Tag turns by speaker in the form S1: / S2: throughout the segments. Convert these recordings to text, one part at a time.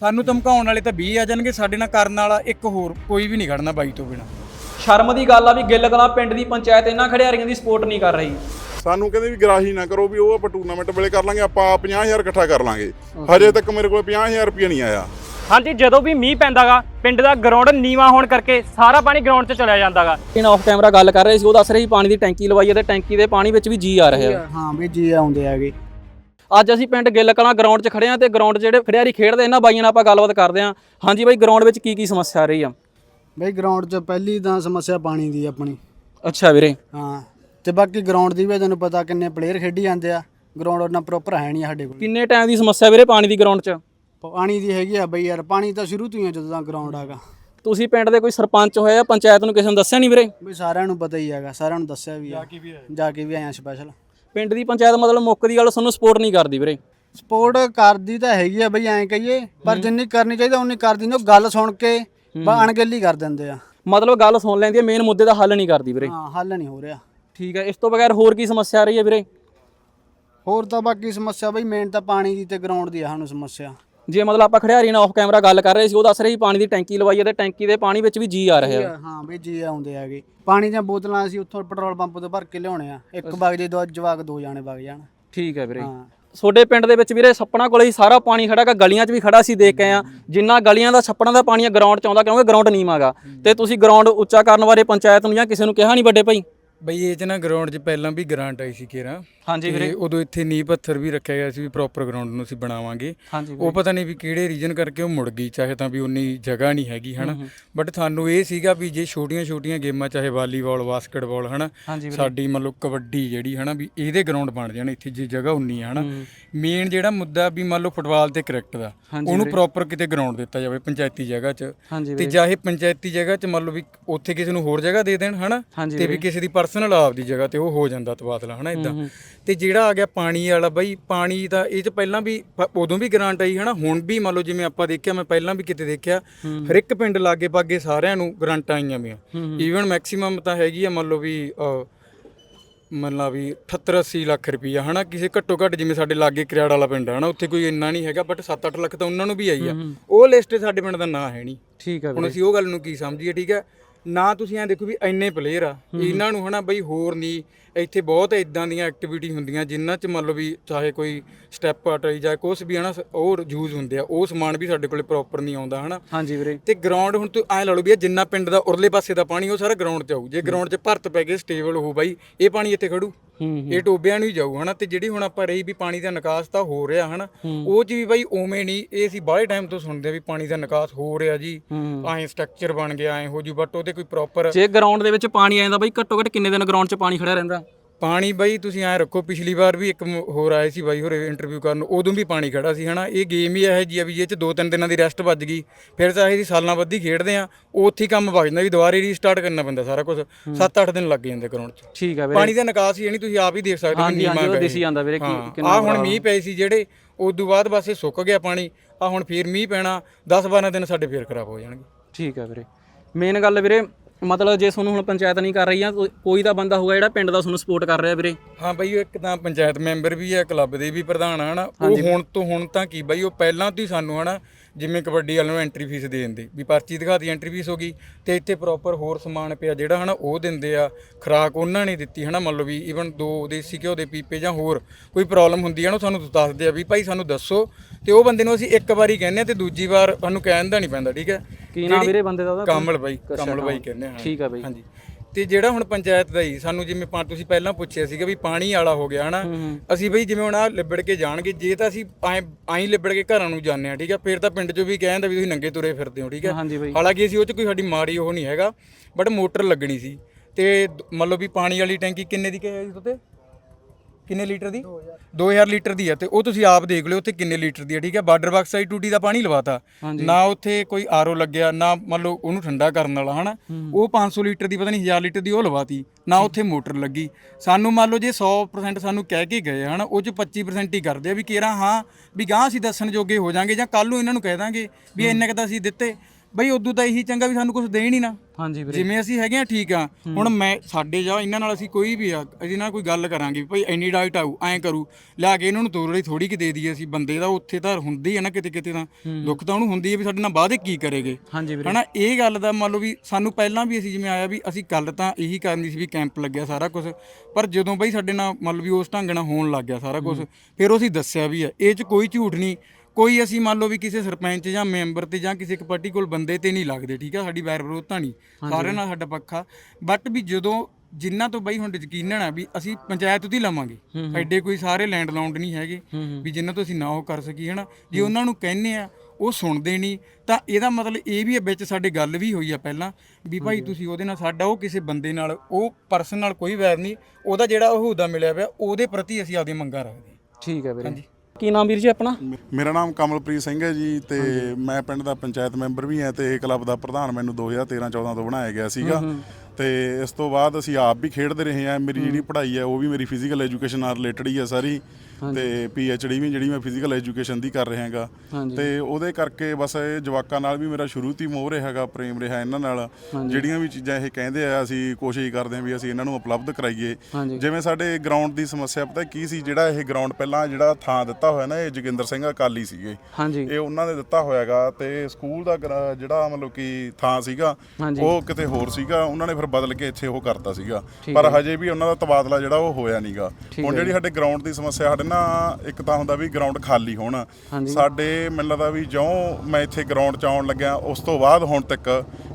S1: ਸਾਨੂੰ ਧਮਕਾਉਣ ਵਾਲੇ ਤਾਂ 20 ਆ ਜਾਣਗੇ ਸਾਡੇ ਨਾਲ ਕਰਨ ਵਾਲਾ ਇੱਕ ਹੋਰ ਕੋਈ ਵੀ ਨਹੀਂ ਖੜਨਾ ਬਾਈ ਤੋਂ ਬਿਨਾ।
S2: ਸ਼ਰਮ ਦੀ ਗੱਲ ਆ ਵੀ ਗਿੱਲ ਕਲਾਂ ਪਿੰਡ ਦੀ ਪੰਚਾਇਤ ਇਹਨਾਂ ਖਿਡਾਰੀਆਂ ਦੀ ਸਪੋਰਟ ਨਹੀਂ ਕਰ ਰਹੀ।
S3: ਸਾਨੂੰ ਕਹਿੰਦੇ ਵੀ ਗਰਾਹੀ ਨਾ ਕਰੋ ਵੀ ਉਹ ਆਪਾਂ ਟੂਰਨਾਮੈਂਟ ਵੇਲੇ ਕਰ ਲਾਂਗੇ ਆਪਾਂ 50000 ਇਕੱਠਾ ਕਰ ਲਾਂਗੇ। ਹਜੇ ਤੱਕ ਮੇਰੇ ਕੋਲ 50000 ਰੁਪਏ ਨਹੀਂ ਆਇਆ।
S4: ਹਾਂਜੀ ਜਦੋਂ ਵੀ ਮੀਂਹ ਪੈਂਦਾਗਾ ਪਿੰਡ ਦਾ ਗਰਾਊਂਡ ਨੀਵਾ ਹੋਣ ਕਰਕੇ ਸਾਰਾ ਪਾਣੀ ਗਰਾਊਂਡ 'ਚ ਚਲਿਆ ਜਾਂਦਾਗਾ।
S2: ਇਨ ਆਫ ਕੈਮਰਾ ਗੱਲ ਕਰ ਰਹੇ ਸੀ ਉਹ ਦੱਸ ਰਹੀ ਪਾਣੀ ਦੀ ਟੈਂਕੀ ਲਵਾਈ ਹੈ ਤੇ ਟੈਂਕੀ ਦੇ ਪਾਣੀ ਵਿੱਚ ਵੀ ਜੀ ਆ ਰਿਹਾ
S5: ਹਾਂ ਵੀ ਜੀ ਆਉਂਦੇ ਹੈਗੇ।
S2: ਅੱਜ ਅਸੀਂ ਪਿੰਡ ਗਿੱਲ ਕਲਾਂ ਗਰਾਊਂਡ 'ਚ ਖੜੇ ਆ ਤੇ ਗਰਾਊਂਡ 'ਚ ਜਿਹੜੇ ਖਿਡਾਰੀ ਖੇਡਦੇ ਇਹਨਾਂ ਬਾਈਆਂ ਨਾਲ ਆਪਾਂ ਗੱਲਬਾਤ ਕਰਦੇ ਆ ਹਾਂਜੀ ਬਾਈ ਗਰਾਊਂਡ ਵਿੱਚ ਕੀ ਕੀ ਸਮੱਸਿਆ ਆ ਰਹੀ ਆ?
S5: ਬਈ ਗਰਾਊਂਡ 'ਚ ਪਹਿਲੀ ਤਾਂ ਸਮੱਸਿਆ ਪਾਣੀ ਦੀ ਆਪਣੀ।
S2: ਅੱਛਾ ਵੀਰੇ।
S5: ਹਾਂ ਤੇ ਬਾਕੀ ਗਰਾਊਂਡ ਦੀ ਵੀ ਤੈਨੂੰ ਪਤਾ ਕਿੰਨੇ ਪਲੇਅਰ ਖੇਡੀ ਜਾਂਦੇ ਆ। ਗਰਾਊਂਡ ਉਹਨਾਂ ਪ੍ਰੋਪਰ ਹੈ ਨਹੀਂ ਸਾਡੇ ਕੋਲ।
S2: ਕਿੰਨੇ ਟਾਈਮ ਦੀ ਸਮੱਸਿਆ ਵੀਰੇ ਪਾਣੀ ਦੀ ਗਰਾਊਂਡ 'ਚ?
S5: ਪਾਣੀ ਦੀ ਹੈਗੀ ਆ ਬਈ ਯਾਰ ਪਾਣੀ ਤਾਂ ਸ਼ੁਰੂ ਤੋਂ ਹੀ ਆ ਜਦੋਂ ਦਾ ਗਰਾਊਂਡ ਹੈਗਾ
S2: ਤੁਸੀਂ ਪਿੰਡ ਦੇ ਕੋਈ ਸਰਪੰਚ ਹੋਏ ਆ ਪੰਚਾਇਤ ਨੂੰ ਕਿਸੇ ਨੂੰ ਦੱਸਿਆ ਨਹੀਂ ਵੀਰੇ?
S5: ਬਈ ਸਾਰਿਆਂ ਨੂੰ ਪਤਾ ਹੀ ਹੈਗਾ ਸਾਰਿਆਂ ਨੂੰ ਦੱਸਿਆ ਵੀ ਆ। ਜਾ ਕੇ ਵੀ ਆਇਆ ਸਪੈਸ਼ਲ
S2: ਪਿੰਡ ਦੀ ਪੰਚਾਇਤ ਮਤਲਬ ਮੁੱਕ ਦੀ ਗੱਲ ਤੁਹਾਨੂੰ ਸਪੋਰਟ ਨਹੀਂ ਕਰਦੀ ਵੀਰੇ।
S5: ਸਪੋਰਟ ਕਰਦੀ ਤਾਂ ਹੈਗੀ ਆ ਬਈ ਐਂ ਕਹੀਏ ਪਰ ਜਿੰਨੀ ਕਰਨੀ ਚਾਹੀਦੀ ਉਨੀ ਕਰਦੀ ਨਹੀਂ। ਉਹ ਗੱਲ ਸੁਣ ਕੇ ਬਾ ਅਣਗਹਿਲੀ ਕਰ ਦਿੰਦੇ ਆ।
S2: ਮਤਲਬ ਗੱਲ ਸੁਣ ਲੈਂਦੀ ਹੈ ਮੇਨ ਮੁੱਦੇ ਦਾ ਹੱਲ ਨਹੀਂ ਕਰਦੀ ਵੀਰੇ।
S5: ਹਾਂ ਹੱਲ ਨਹੀਂ ਹੋ ਰਿਹਾ।
S2: ਠੀਕ ਹੈ ਇਸ ਤੋਂ ਬਗੈਰ ਹੋਰ ਕੀ ਸਮੱਸਿਆ ਆ ਰਹੀ ਹੈ ਵੀਰੇ?
S5: ਹੋਰ ਤਾਂ ਬਾਕੀ ਸਮੱਸਿਆ ਬਈ ਮੇਨ ਤਾਂ ਪਾਣੀ ਦੀ ਤੇ ਗਰਾਊਂਡ ਦੀ ਆ ਸਾਨੂੰ ਸਮੱਸਿਆ।
S2: ਜੇ ਮਤਲਬ ਆਪਾਂ ਖਿਡਾਰੀ ਨਾਲ ਆਫ ਕੈਮਰਾ ਗੱਲ ਕਰ ਰਹੇ ਸੀ ਉਹ ਦੱਸ ਰਹੀ ਪਾਣੀ ਦੀ ਟੈਂਕੀ ਲਵਾਈ ਹੈ ਤੇ ਟੈਂਕੀ ਦੇ ਪਾਣੀ ਵਿੱਚ ਵੀ ਜੀ ਆ ਰਿਹਾ।
S5: ਹਾਂ ਬਈ ਜੀ ਆਉਂਦੇ ਹੈਗੇ ਪਾਣੀ ਦੀਆਂ ਬੋਤਲਾਂ ਅਸੀਂ ਉੱਥੋਂ ਪੈਟਰੋਲ ਪੰਪ ਤੋਂ ਭਰ ਕੇ ਲਿਆਉਣੇ ਆ। ਇੱਕ ਵਗ ਜੇ ਦੋ ਜਵਾਕ ਦੋ ਜਾਣੇ ਵਗ ਜਾਣ।
S2: ਠੀਕ ਹੈ ਵੀਰੇ।
S5: ਹਾਂ।
S2: ਪਿੰਡ ਦੇ ਵਿੱਚ ਵੀਰੇ ਛੱਪੜਾਂ ਕੋਲੇ ਹੀ ਸਾਰਾ ਪਾਣੀ ਖੜਾ ਹੈਗਾ ਗਲੀਆਂ 'ਚ ਵੀ ਖੜਾ ਸੀ ਦੇਖ ਕੇ ਆ ਜਿੰਨਾ ਗਲੀਆਂ ਦਾ ਛੱਪੜਾਂ ਦਾ ਪਾਣੀ ਗਰਾਊਂਡ 'ਚ ਆਉਂਦਾ ਕਿਉਂਕਿ ਗਰਾਊਂਡ ਨੀਵਾਂਗਾ ਤੇ ਤੁਸੀਂ ਗਰਾਊਂਡ ਉੱਚਾ ਕਰਨ ਬਾਰੇ ਪੰਚਾਇਤ ਨੂੰ ਜਾਂ ਕਿਸੇ ਨੂੰ ਕਿਹਾ ਨਹੀਂ ਵੱਡੇ ਭਾਈ?
S1: ਬਈ ਇਹ ਚ ਨਾ ਗਰਾਊਂਡ 'ਚ ਪਹਿਲਾਂ ਵੀ ਗ੍ਰਾਂਟ ਆਈ ਸੀ ਕੇਰਾ।
S2: ਹਾਂਜੀ
S1: ਤੇ ਉਦੋਂ ਇੱਥੇ ਨੀਂਹ ਪੱਥਰ ਵੀ ਰੱਖਿਆ ਗਿਆ ਸੀ ਵੀ ਪ੍ਰੋਪਰ ਗਰਾਊਂਡ ਨੂੰ ਅਸੀਂ ਬਣਾਵਾਂਗੇ। ਉਹ ਪਤਾ ਨਹੀਂ ਵੀ ਕਿਹੜੇ ਰੀਜਨ ਕਰਕੇ ਉਹ ਮੁੜ ਗਈ ਚਾਹੇ ਤਾਂ ਵੀ ਉਨੀ ਜਗ੍ਹਾ ਨਹੀਂ ਹੈਗੀ ਹਨਾ। ਬਟ ਸਾਨੂੰ ਇਹ ਸੀਗਾ ਵੀ ਜੇ ਛੋਟੀਆਂ ਛੋਟੀਆਂ ਗੇਮਾਂ ਚਾਹੇ ਵਾਲੀਬਾਲ ਬਾਸਕਟਬਾਲ ਹਨਾ ਸਾਡੀ ਮਤਲਬ ਕਬੱਡੀ ਜਿਹੜੀ ਹਨਾ ਵੀ ਇਹਦੇ ਗਰਾਊਂਡ ਬਣ ਜਾਣ ਇੱਥੇ ਜੇ ਜਗ੍ਹਾ ਉਨੀ ਹਨਾ। ਮੇਨ ਜਿਹੜਾ ਮੁੱਦਾ ਵੀ ਮੰਨ ਲਓ ਫੁੱਟਬਾਲ ਤੇ ਕ੍ਰਿਕਟ ਦਾ ਉਹਨੂੰ ਪ੍ਰੋਪਰ ਕਿਤੇ ਗਰਾਊਂਡ ਦਿੱਤਾ ਜਾਵੇ ਪੰਚਾਇਤੀ ਜਗ੍ਹਾ 'ਚ। ਤੇ ਚਾਹੇ ਪੰਚਾਇਤੀ ਜਗ੍ਹਾ 'ਚ ਮੰਨ ਲਓ ਵੀ ਉੱਥੇ ਕਿਸੇ ਨੂੰ ਹੋਰ ਜਗ੍ਹਾ ਦੇ ਦੇਣ ਹਨਾ। ਤੇ ਵੀ ਕਿਸੇ ਦੀ ਪਰਸਨਲ ਆਪਦੀ ਜਗ੍ਹਾ ਤੇ ਉਹ ਹੋ ਜਾਂਦਾ ਤਬਾਦਲਾ ਹਨਾ ਇਦਾਂ ਤੇ ਜਿਹੜਾ ਆ ਗਿਆ ਪਾਣੀ ਵਾਲਾ ਬਈ ਪਾਣੀ ਦਾ ਇਹ ਚ ਪਹਿਲਾਂ ਵੀ ਪ- ਉਦੋਂ ਵੀ ਗ੍ਰਾਂਟ ਆਈ ਹਨਾ? ਹੁਣ ਵੀ ਮੰਨ ਲਓ ਜਿਵੇਂ ਆਪਾਂ ਦੇਖਿਆ ਮੈਂ ਪਹਿਲਾਂ ਵੀ ਕਿਤੇ ਦੇਖਿਆ ਹਰ ਇੱਕ ਪਿੰਡ ਲਾਗੇ ਪਾਗੇ ਸਾਰਿਆਂ ਨੂੰ ਗ੍ਰਾਂਟਾਂ ਆਈਆਂ ਵੀਆਂ ਈਵਨ ਮੈਕਸਿਮਮ ਤਾਂ ਹੈਗੀ ਆ ਮੰਨ ਲਓ ਵੀ ਲਾ ਵੀ 78 80 ਲੱਖ ਰੁਪਈਆ ਹਨਾ? ਕਿਸੇ ਘੱਟੋ ਘੱਟ ਜਿਵੇਂ ਸਾਡੇ ਲਾਗੇ ਕਰਿਆੜ ਵਾਲਾ ਪਿੰਡ ਆ ਹਨਾ? ਉੱਥੇ ਕੋਈ ਇੰਨਾ ਨਹੀਂ ਹੈਗਾ ਬਟ 7-8 ਲੱਖ ਤਾਂ ਉਹਨਾਂ ਨੂੰ ਵੀ ਆਈ ਆ। ਉਹ ਲਿਸਟ ਸਾਡੇ ਪਿੰਡ ਦਾ ਨਾਂ ਹੈ ਨਹੀਂ।
S2: ਠੀਕ ਹੈ
S1: ਹੁਣ ਅਸੀਂ ਉਹ ਗੱਲ ਨੂੰ ਕੀ ਸਮਝੀਏ ਠੀਕ ਹੈ ਨਾ ਤੁਸੀਂ ਐ ਦੇਖੋ ਵੀ ਇੰਨੇ ਪਲੇਅਰ ਆ। ਇਹਨਾਂ ਨੂੰ ਹਨਾ ਬਈ ਹੋਰ ਨਹੀਂ ਇੱਥੇ ਬਹੁਤ ਇਦਾਂ ਦੀਆਂ ਐਕਟੀਵਿਟੀ ਹੁੰਦੀਆਂ ਜਿਨ੍ਹਾਂ ਚ ਮੰਨ ਲਓ ਵੀ ਚਾਹੇ ਕੋਈ ਸਟੈਪ ਆਟਰੀ ਜਾਂ ਕੁਛ ਵੀ ਹਨਾ ਉਹ ਯੂਜ਼ ਹੁੰਦੇ ਆ। ਉਹ ਸਮਾਨ ਵੀ ਸਾਡੇ ਕੋਲੇ ਪ੍ਰੋਪਰ ਨਹੀਂ ਆਉਂਦਾ ਹਨਾ।
S2: ਹਾਂਜੀ ਵੀਰੇ।
S1: ਤੇ ਗਰਾਊਂਡ ਹੁਣ ਤੂੰ ਐ ਲਾ ਲਓ ਵੀ ਜਿੰਨਾ ਪਿੰਡ ਦਾ ਉਰਲੇ ਪਾਸੇ ਦਾ ਪਾਣੀ ਉਹ ਸਾਰਾ ਗਰਾਊਂਡ 'ਚ ਆਊ। ਜੇ ਗਰਾਊਂਡ 'ਚ ਭਰਤ ਪੈ ਗਏ ਸਟੇਬਲ ਹੋ ਬਾਈ ਇਹ ਪਾਣੀ ਇੱਥੇ ਖੜੂ। ਇਹ ਟੋਬਿਆਂ ਨੂੰ ਹੀ ਜਾਊ ਹਨਾ? ਤੇ ਜਿਹੜੀ ਹੁਣ ਆਪਾਂ ਰਹੀ ਵੀ ਪਾਣੀ ਦਾ ਨਿਕਾਸ ਤਾਂ ਹੋ ਰਿਹਾ ਹਨਾ? ਉਹ ਚ ਵੀ ਬਾਈ ਉਵੇਂ ਨਹੀਂ ਇਹ ਅਸੀਂ ਬਾਹਲੇ ਟਾਈਮ ਤੋਂ ਸੁਣਦੇ ਆ ਵੀ ਪਾਣੀ ਦਾ ਨਿਕਾਸ ਹੋ ਰਿਹਾ ਜੀ। ਐਂ ਸਟਰਕਚਰ ਬਣ ਗਿਆ ਐਂ ਹੋ ਜੂ ਬਟ ਉਹਦੇ ਕੋਈ ਪ੍ਰੋਪਰ
S2: ਜੇ ਗਰਾਊਂਡ ਦੇ ਵਿੱਚ ਪਾਣੀ ਆ ਜਾਂਦਾ ਬਈ ਘੱਟੋ ਘੱਟ ਕਿੰਨੇ ਦਿਨ ਗਰਾਊਂਡ 'ਚ ਪਾਣੀ ਖੜਾ ਰਹਿੰਦਾ?
S1: ਪਾਣੀ ਬਾਈ ਤੁਸੀਂ ਐ ਰੱਖੋ ਪਿਛਲੀ ਵਾਰ ਵੀ ਇੱਕ ਮ- ਹੋਰ ਆਏ ਸੀ ਬਾਈ ਹੋਰੇ ਇੰਟਰਵਿਊ ਕਰਨ ਉਦੋਂ ਵੀ ਪਾਣੀ ਖੜਾ ਸੀ ਹਨਾ? ਇਹ ਗੇਮ ਹੀ ਇਹੋ ਜੀ ਆ ਵੀ ਇਹ ਚ ਦੋ ਤਿੰਨ ਦਿਨਾਂ ਦੀ ਰੈਸਟ ਵੱਜ ਗਈ ਫਿਰ ਚਾਹੇ ਦੀ ਸਾਲਾਂ ਬੱਧੀ ਖੇਡਦੇ ਆ ਉੱਥੇ ਹੀ ਕੰਮ ਵਗ ਜਾਂਦਾ ਵੀ ਦੁਬਾਰੇ ਰੀਸਟਾਰਟ ਕਰਨਾ ਪੈਂਦਾ ਸਾਰਾ ਕੁਝ 7-8 ਦਿਨ ਲੱਗ ਜਾਂਦੇ ਗਰਾਊਂਡ 'ਚ।
S2: ਠੀਕ ਹੈ ਵੀਰੇ।
S1: ਪਾਣੀ ਦਾ ਨਿਕਾਸ ਹੀ ਨਹੀਂ ਤੁਸੀਂ ਆਪ ਹੀ ਦੇਖ ਸਕਦੇ ਹੋ
S2: ਹਾਂਜੀ, ਹਾਂਜੀ, ਉਹ। ਦਿਸੀ ਜਾਂਦਾ ਵੀਰੇ ਕੀ-
S1: ਹਾਂ,
S2: ਕਿੰਨਾ
S1: ਆਹ ਹੁਣ ਮੀਂਹ ਪਏ ਸੀ ਜਿਹੜੇ ਉਦੋਂ ਬਾਅਦ ਬਸ ਇਹ ਸੁੱਕ ਗਿਆ ਪਾਣੀ ਆ ਹੁਣ ਫੇਰ ਮੀਂਹ ਪੈਣਾ 10-12 ਦਿਨ ਸਾਡੇ ਫੇਰ ਖਰਾਬ ਹੋ ਜਾਣਗੇ।
S2: ਠੀਕ ਹੈ ਵੀਰੇ। ਮੇਨ ਗੱਲ ਵੀਰੇ ਮਤਲਬ ਜੇ ਤੁਹਾਨੂੰ ਹੁਣ ਪੰਚਾਇਤ ਨਹੀਂ ਕਰ ਰਹੀ ਆ ਕੋਈ ਤਾਂ ਬੰਦਾ ਹੋਊਗਾ ਜਿਹੜਾ ਪਿੰਡ ਦਾ ਤੁਹਾਨੂੰ ਸਪੋਰਟ ਕਰ ਰਿਹਾ ਵੀਰੇ।
S1: ਹਾਂ ਬਈ ਉਹ ਇੱਕ ਤਾਂ ਪੰਚਾਇਤ ਮੈਂਬਰ ਵੀ ਹੈ ਕਲੱਬ ਦੇ ਵੀ ਪ੍ਰਧਾਨ ਆ ਹਨਾ? ਉਹ ਹੁਣ ਤੋਂ ਹੁਣ ਤਾਂ ਕੀ ਬਈ ਉਹ ਪਹਿਲਾਂ ਤੋਂ ਹੀ ਸਾਨੂੰ ਹਨਾ? ਜਿਵੇਂ ਕਬੱਡੀ ਵਾਲਿਆਂ ਨੂੰ ਐਂਟਰੀ ਫੀਸ ਦੇ ਦਿੰਦੇ। ਵੀ ਪਰਚੀ ਦਿਖਾਤੀ ਐਂਟਰੀ ਫੀਸ ਹੋ ਗਈ। ਤੇ ਇੱਥੇ ਪ੍ਰੋਪਰ ਹੋਰ ਸਮਾਨ ਪਿਆ ਜਿਹੜਾ ਹਨਾ ਉਹ ਦਿੰਦੇ ਆ। ਖਰਾਕ ਉਹਨਾਂ ਨੇ ਦਿੱਤੀ ਹਨਾ ਮੰਨ ਲਓ ਵੀ ਈਵਨ ਦੋ ਦੇਸੀ ਘਿਓ ਦੇ ਪੀਪੇ ਜਾਂ ਹੋਰ ਕੋਈ ਪ੍ਰੋਬਲਮ ਹੁੰਦੀ ਹੈ ਨਾ ਉਹ ਸਾਨੂੰ ਦੱਸਦੇ ਆ ਵੀ ਭਾਈ ਸਾਨੂੰ ਦੱਸੋ। ਤੇ ਉਹ ਬੰਦੇ ਨੂੰ ਅਸੀਂ ਇੱਕ ਵਾਰੀ ਕਹਿੰਦੇ ਆ ਤੇ ਦੂਜੀ ਵਾਰ ਸਾਨੂੰ ਕਹਿਣ ਦਾ ਨਹੀਂ ਪੈਂਦਾ ਠੀਕ ਹੈ?
S2: ਕੀ ਨਾਮ ਵੀਰੇ ਬੰਦੇ ਦਾ ਉਹਦਾ?
S1: ਕਮਲ ਬਾਈ ਕਮਲ ਬਾਈ ਕਹਿੰਦੇ ਆ
S2: ਠੀਕ ਹੈ ਬਾਈ।
S1: ਹਾਂਜੀ। ਤੇ ਜਿਹੜਾ ਹੁਣ ਪੰਚਾਇਤ ਦਾ ਹੀ ਸਾਨੂੰ ਜਿਵੇਂ ਪਾ- ਤੁਸੀਂ ਪਹਿਲਾਂ ਪੁੱਛਿਆ ਸੀਗਾ ਵੀ ਪਾਣੀ ਵਾਲਾ ਹੋ ਗਿਆ ਹਨਾ? ਅਸੀਂ ਬਈ ਜਿਵੇਂ ਹੁਣ ਆ ਲਿਬੜ ਕੇ ਜਾਣਗੇ ਜੇ ਤਾਂ ਅਸੀਂ ਐਂ ਐਂ ਲਿਬੜ ਕੇ ਘਰਾਂ ਨੂੰ ਜਾਂਦੇ ਆ ਠੀਕ ਆ? ਫਿਰ ਤਾਂ ਪਿੰਡ 'ਚੋਂ ਵੀ ਕਹਿੰਦਾ ਵੀ ਤੁਸੀਂ ਨੰਗੇ ਤੁਰੇ ਫਿਰਦੇ ਹੋ ਠੀਕ ਆ? ਹਾਲਾਂਕਿ ਅਸੀਂ ਉਹ 'ਚ ਕੋਈ ਸਾਡੀ ਮਾੜੀ ਉਹ ਨਹੀਂ ਹੈਗਾ ਬਟ ਮੋਟਰ ਲੱਗਣੀ ਸੀ। ਤੇ ਮੰਨ ਲਓ ਵੀ ਪਾਣੀ ਵਾਲੀ ਟੈਂਕੀ ਕਿੰਨੇ ਦੀ ਕਹੇ ਜੀ ਤੁਤੇ ਕਿੰਨੇ ਲੀਟਰ ਦੀ? 2000 ਲੀਟਰ ਦੀ ਹੈ ਤੇ ਉਹ ਤੁਸੀਂ ਆਪ ਦੇਖ ਲਿਓ ਉੱਥੇ ਕਿੰਨੇ ਲੀਟਰ ਦੀ ਹੈ ਠੀਕ ਹੈ ਬਾਰਡਰ ਬਾਕਸ ਸਾਈਡ ਟੂਟੀ ਦਾ ਪਾਣੀ ਲਵਾਤਾ। ਨਾ ਉੱਥੇ ਕੋਈ ਆਰਓ ਲੱਗਿਆ ਨਾ ਮੰਨ ਲਓ ਉਹਨੂੰ ਠੰਡਾ ਕਰਨ ਵਾਲਾ ਹਨਾ? ਉਹ 500 ਲੀਟਰ ਦੀ ਪਤਾ ਨਹੀਂ 1000 ਲੀਟਰ ਦੀ ਉਹ ਲਵਾਤੀ ਨਾ ਉੱਥੇ ਮੋਟਰ ਲੱਗੀ। ਸਾਨੂੰ ਮੰਨ ਲਓ ਜੇ 100% ਸਾਨੂੰ ਕਹਿ ਕੇ ਗਏ ਹਨਾ? ਉਹ ਚ 25% ਹੀ ਕਰਦੇ ਆ ਵੀ ਕਿਹੜਾ ਹਾਂ ਵੀ ਗਾਂ ਅਸੀਂ ਦੱਸਣ ਜੋਗੇ ਹੋ ਜਾਾਂਗੇ ਜਾਂ ਕੱਲ ਨੂੰ ਇਹਨਾਂ ਨੂੰ ਕਹਿ ਦਾਂਗੇ ਵੀ ਇੰਨੇ ਕੁ ਤਾਂ ਅਸੀਂ ਦਿੱਤੇ। ਬਈ ਉਦੋਂ ਤਾਂ ਇਹੀ ਚੰਗਾ ਵੀ ਸਾਨੂੰ ਕੁਝ ਦੇਣ ਹੀ ਨਾ।
S2: ਹਾਂਜੀ ਵੀਰੇ।
S1: ਜਿਵੇਂ ਅਸੀਂ ਹੈਗੇ ਆ ਠੀਕ ਆ। ਹੁਣ ਮੈਂ ਸਾਡੇ ਜਾ ਇਹਨਾਂ ਨਾਲ ਅਸੀਂ ਕੋਈ ਵੀ ਆ ਅਸੀਂ ਨਾਲ ਕੋਈ ਗੱਲ ਕਰਾਂਗੇ ਭਾਈ ਇੰਨੀ ਡਾਈਟ ਆਊ ਐਂ ਕਰੂ। ਲਿਆ ਕੇ ਇਹਨਾਂ ਨੂੰ ਤੋੜੀ ਥੋੜੀ ਕਿ ਦੇ ਦਈਏ ਅਸੀਂ। ਬੰਦੇ ਦਾ ਉੱਥੇ ਤਾਂ ਹੁੰਦੀ ਹੈ ਨਾ ਕਿਤੇ ਕਿਤੇ ਤਾਂ। ਦੁੱਖ ਤਾਂ ਉਹਨੂੰ ਹੁੰਦੀ ਹੈ ਵੀ ਸਾਡੇ ਨਾਲ ਵਾਅਦੇ ਕੀ ਕਰੇਗੇ।
S2: ਹਾਂਜੀ ਵੀਰੇ।
S1: ਹਨਾ ਇਹ ਗੱਲ ਦਾ ਮੰਨ ਲਓ ਵੀ ਸਾਨੂੰ ਪਹਿਲਾਂ ਵੀ ਅਸੀਂ ਜਿਵੇਂ ਆਇਆ ਵੀ ਅਸੀਂ ਗੱਲ ਤਾਂ ਇਹੀ ਕਰਨੀ ਸੀ ਵੀ ਕੈਂਪ ਲੱਗਿਆ ਸਾਰਾ ਕੁਝ ਪਰ ਜਦੋਂ ਬਈ ਸਾਡੇ ਨਾਲ ਮੰਨ ਲਓ ਵੀ ਉਸ ਢੰਗ ਨਾਲ ਹੋਣ ਲੱਗ ਗਿਆ ਸਾਰਾ ਕੁਝ ਫਿਰ ਉਹ ਅਸੀਂ ਦੱਸਿਆ ਵੀ ਹੈ ਇਹ 'ਚ ਕੋਈ ਝੂਠ ਨਹੀਂ। ਕੋਈ ਅਸੀਂ ਮੰਨ ਲਓ ਵੀ ਕਿਸੇ ਸਰਪੰਚ ਜਾਂ ਮੈਂਬਰ ਤੇ ਜਾਂ ਕਿਸੇ ਇੱਕ ਪਾਰਟੀਕਲ ਬੰਦੇ ਤੇ ਨਹੀਂ ਲੱਗਦੇ ਠੀਕ ਆ? ਸਾਡੀ ਵੈਰ ਵਿਰੋਧਤਾ ਨਹੀਂ। ਸਾਰਿਆਂ ਨਾਲ ਸਾਡਾ ਪੱਖਾ ਬਟ ਵੀ ਜਦੋਂ ਜਿਨ੍ਹਾਂ ਤੋਂ ਬਈ ਹੁਣ ਯਕੀਨਨ ਆ ਵੀ ਅਸੀਂ ਪੰਚਾਇਤ ਤੋਂ ਹੀ ਲਵਾਂਗੇ। ਐਡੇ ਕੋਈ ਸਾਰੇ ਲੈਂਡ ਲਾਉਂਡ ਨਹੀਂ ਹੈਗੇ ਵੀ ਜਿਨ੍ਹਾਂ ਤੋਂ ਅਸੀਂ ਨਾ ਉਹ ਕਰ ਸਕੀਏ ਹਨਾ? ਜੇ ਉਹਨਾਂ ਨੂੰ ਕਹਿੰਨੇ ਆ ਉਹ ਸੁਣਦੇ ਨਹੀਂ ਤਾਂ ਇਹਦਾ ਮਤਲਬ ਇਹ ਵੀ ਹੈ ਵਿੱਚ ਸਾਡੇ ਗੱਲ ਵੀ ਹੋਈ ਆ ਪਹਿਲਾਂ ਵੀ ਭਾਈ ਤੁਸੀਂ ਉਹਦੇ ਨਾਲ ਸਾਡਾ ਉਹ ਕਿਸੇ ਬੰਦੇ ਨਾਲ ਉਹ ਪਰਸਨ ਨਾਲ ਕੋਈ ਵੈਰ ਨਹੀਂ ਉਹਦਾ ਜਿਹੜਾ ਉਹ ਅਹੁਦਾ ਮਿਲਿਆ ਪਿਆ ਉਹਦੇ ਪ੍ਰਤੀ ਅਸੀਂ ਆਪਦੀ ਮੰਗਾਂ ਰੱਖਦੇ
S2: ਠੀਕ ਹੈ ਵੀਰੇ। ਕੀ ਨਾਮ ਵੀਰ ਜੀ ਆਪਣਾ?
S3: ਮੇਰਾ ਨਾਮ ਕਮਲਪ੍ਰੀਤ ਸਿੰਘ ਹੈ ਜੀ ਤੇ ਮੈਂ ਪਿੰਡ ਦਾ ਪੰਚਾਇਤ ਮੈਂਬਰ ਵੀ ਹਾਂ ਤੇ ਇਹ ਕਲੱਬ ਦਾ ਪ੍ਰਧਾਨ ਮੈਨੂੰ 2013-14 ਤੋਂ ਬਣਾਇਆ ਗਿਆ ਸੀਗਾ। ਤੇ ਇਸ ਤੋਂ ਬਾਅਦ ਅਸੀਂ ਆਪ ਵੀ ਖੇਡਦੇ ਰਹੇ ਹਾਂ। ਮੇਰੀ ਜਿਹੜੀ ਪੜ੍ਹਾਈ ਹੈ ਉਹ ਵੀ ਮੇਰੀ ਫਿਜ਼ੀਕਲ ਐਜੂਕੇਸ਼ਨ ਨਾਲ ਰਿਲੇਟਡ ਹੀ ਹੈ ਸਾਰੀ। ਤੇ ਪੀ ਐਚ ਡੀ ਵੀ ਜਿਹੜੀ ਮੈਂ ਫਿਜ਼ੀਕਲ ਐਜੂਕੇਸ਼ਨ ਦੀ ਕਰ ਰਿਹਾ ਹਾਂਗਾ। ਤੇ ਉਹਦੇ ਕਰਕੇ ਬਸ ਇਹ ਜਵਾਕਾਂ ਨਾਲ ਵੀ ਮੇਰਾ ਸ਼ੁਰੂ ਤੋਂ ਮੋਹ ਰਿਹਾ ਹੈਗਾ ਪ੍ਰੇਮ ਰਿਹਾ ਇਹਨਾਂ ਨਾਲ। ਜਿਹੜੀਆਂ ਵੀ ਚੀਜ਼ਾਂ ਇਹ ਕਹਿੰਦੇ ਆ ਅਸੀਂ ਕੋਸ਼ਿਸ਼ ਕਰਦੇ ਹਾਂ ਵੀ ਅਸੀਂ ਇਹਨਾਂ ਨੂੰ ਉਪਲਬਧ ਕਰਾਈਏ। ਜਿਵੇਂ ਸਾਡੇ ਗਰਾਊਂਡ ਦੀ ਸਮੱਸਿਆ ਪਤਾ ਕੀ ਸੀ? ਜਿਹੜਾ ਇਹ ਗਰਾਊਂਡ ਪਹਿਲਾਂ ਜਿਹੜਾ ਥਾਂ ਦਿੱਤਾ ਹੋਇਆ ਨਾ ਇਹ ਜੋਗਿੰਦਰ ਸਿੰਘ ਅਕਾਲੀ ਸੀਗੇ। ਇਹ ਉਹਨਾਂ ਨੇ ਦਿੱਤਾ ਹੋਇਆਗਾ ਤੇ ਸਕੂਲ ਦਾ ਜਿਹੜਾ ਮਤਲਬ ਕਿ ਥਾਂ ਸੀਗਾ। ਉਹ ਕਿਤੇ ਹੋਰ ਸੀਗਾ। ਉਹਨਾਂ ਨੇ ਫਿਰ ਬਦਲ ਕੇ ਇੱਥੇ ਉਹ ਕਰਤਾ ਸੀਗਾ। ਪਰ ਹਜੇ ਵੀ ਉਹਨਾਂ ਦਾ ਤਬਾਦਲਾ ਜਿਹੜਾ ਉਹ ਹੋਇਆ ਨਹੀਂਗਾ ਹੁਣ ਜਿਹੜੀ ਸਾਡੇ ਗਰਾਊਂਡ ਦੀ ਸਮੱਸਿਆ ਸਾਡੇ ਨਾ ਇੱਕ ਤਾਂ ਹੁੰਦਾ ਵੀ ਗਰਾਊਂਡ ਖਾਲੀ ਹੋਣ। ਸਾਡੇ ਮੈਨੂੰ ਲੱਗਦਾ ਵੀ ਜਿਉਂ ਮੈਂ ਇੱਥੇ ਗਰਾਊਂਡ 'ਚ ਆਉਣ ਲੱਗਿਆ ਉਸ ਤੋਂ ਬਾਅਦ ਹੁਣ ਤੱਕ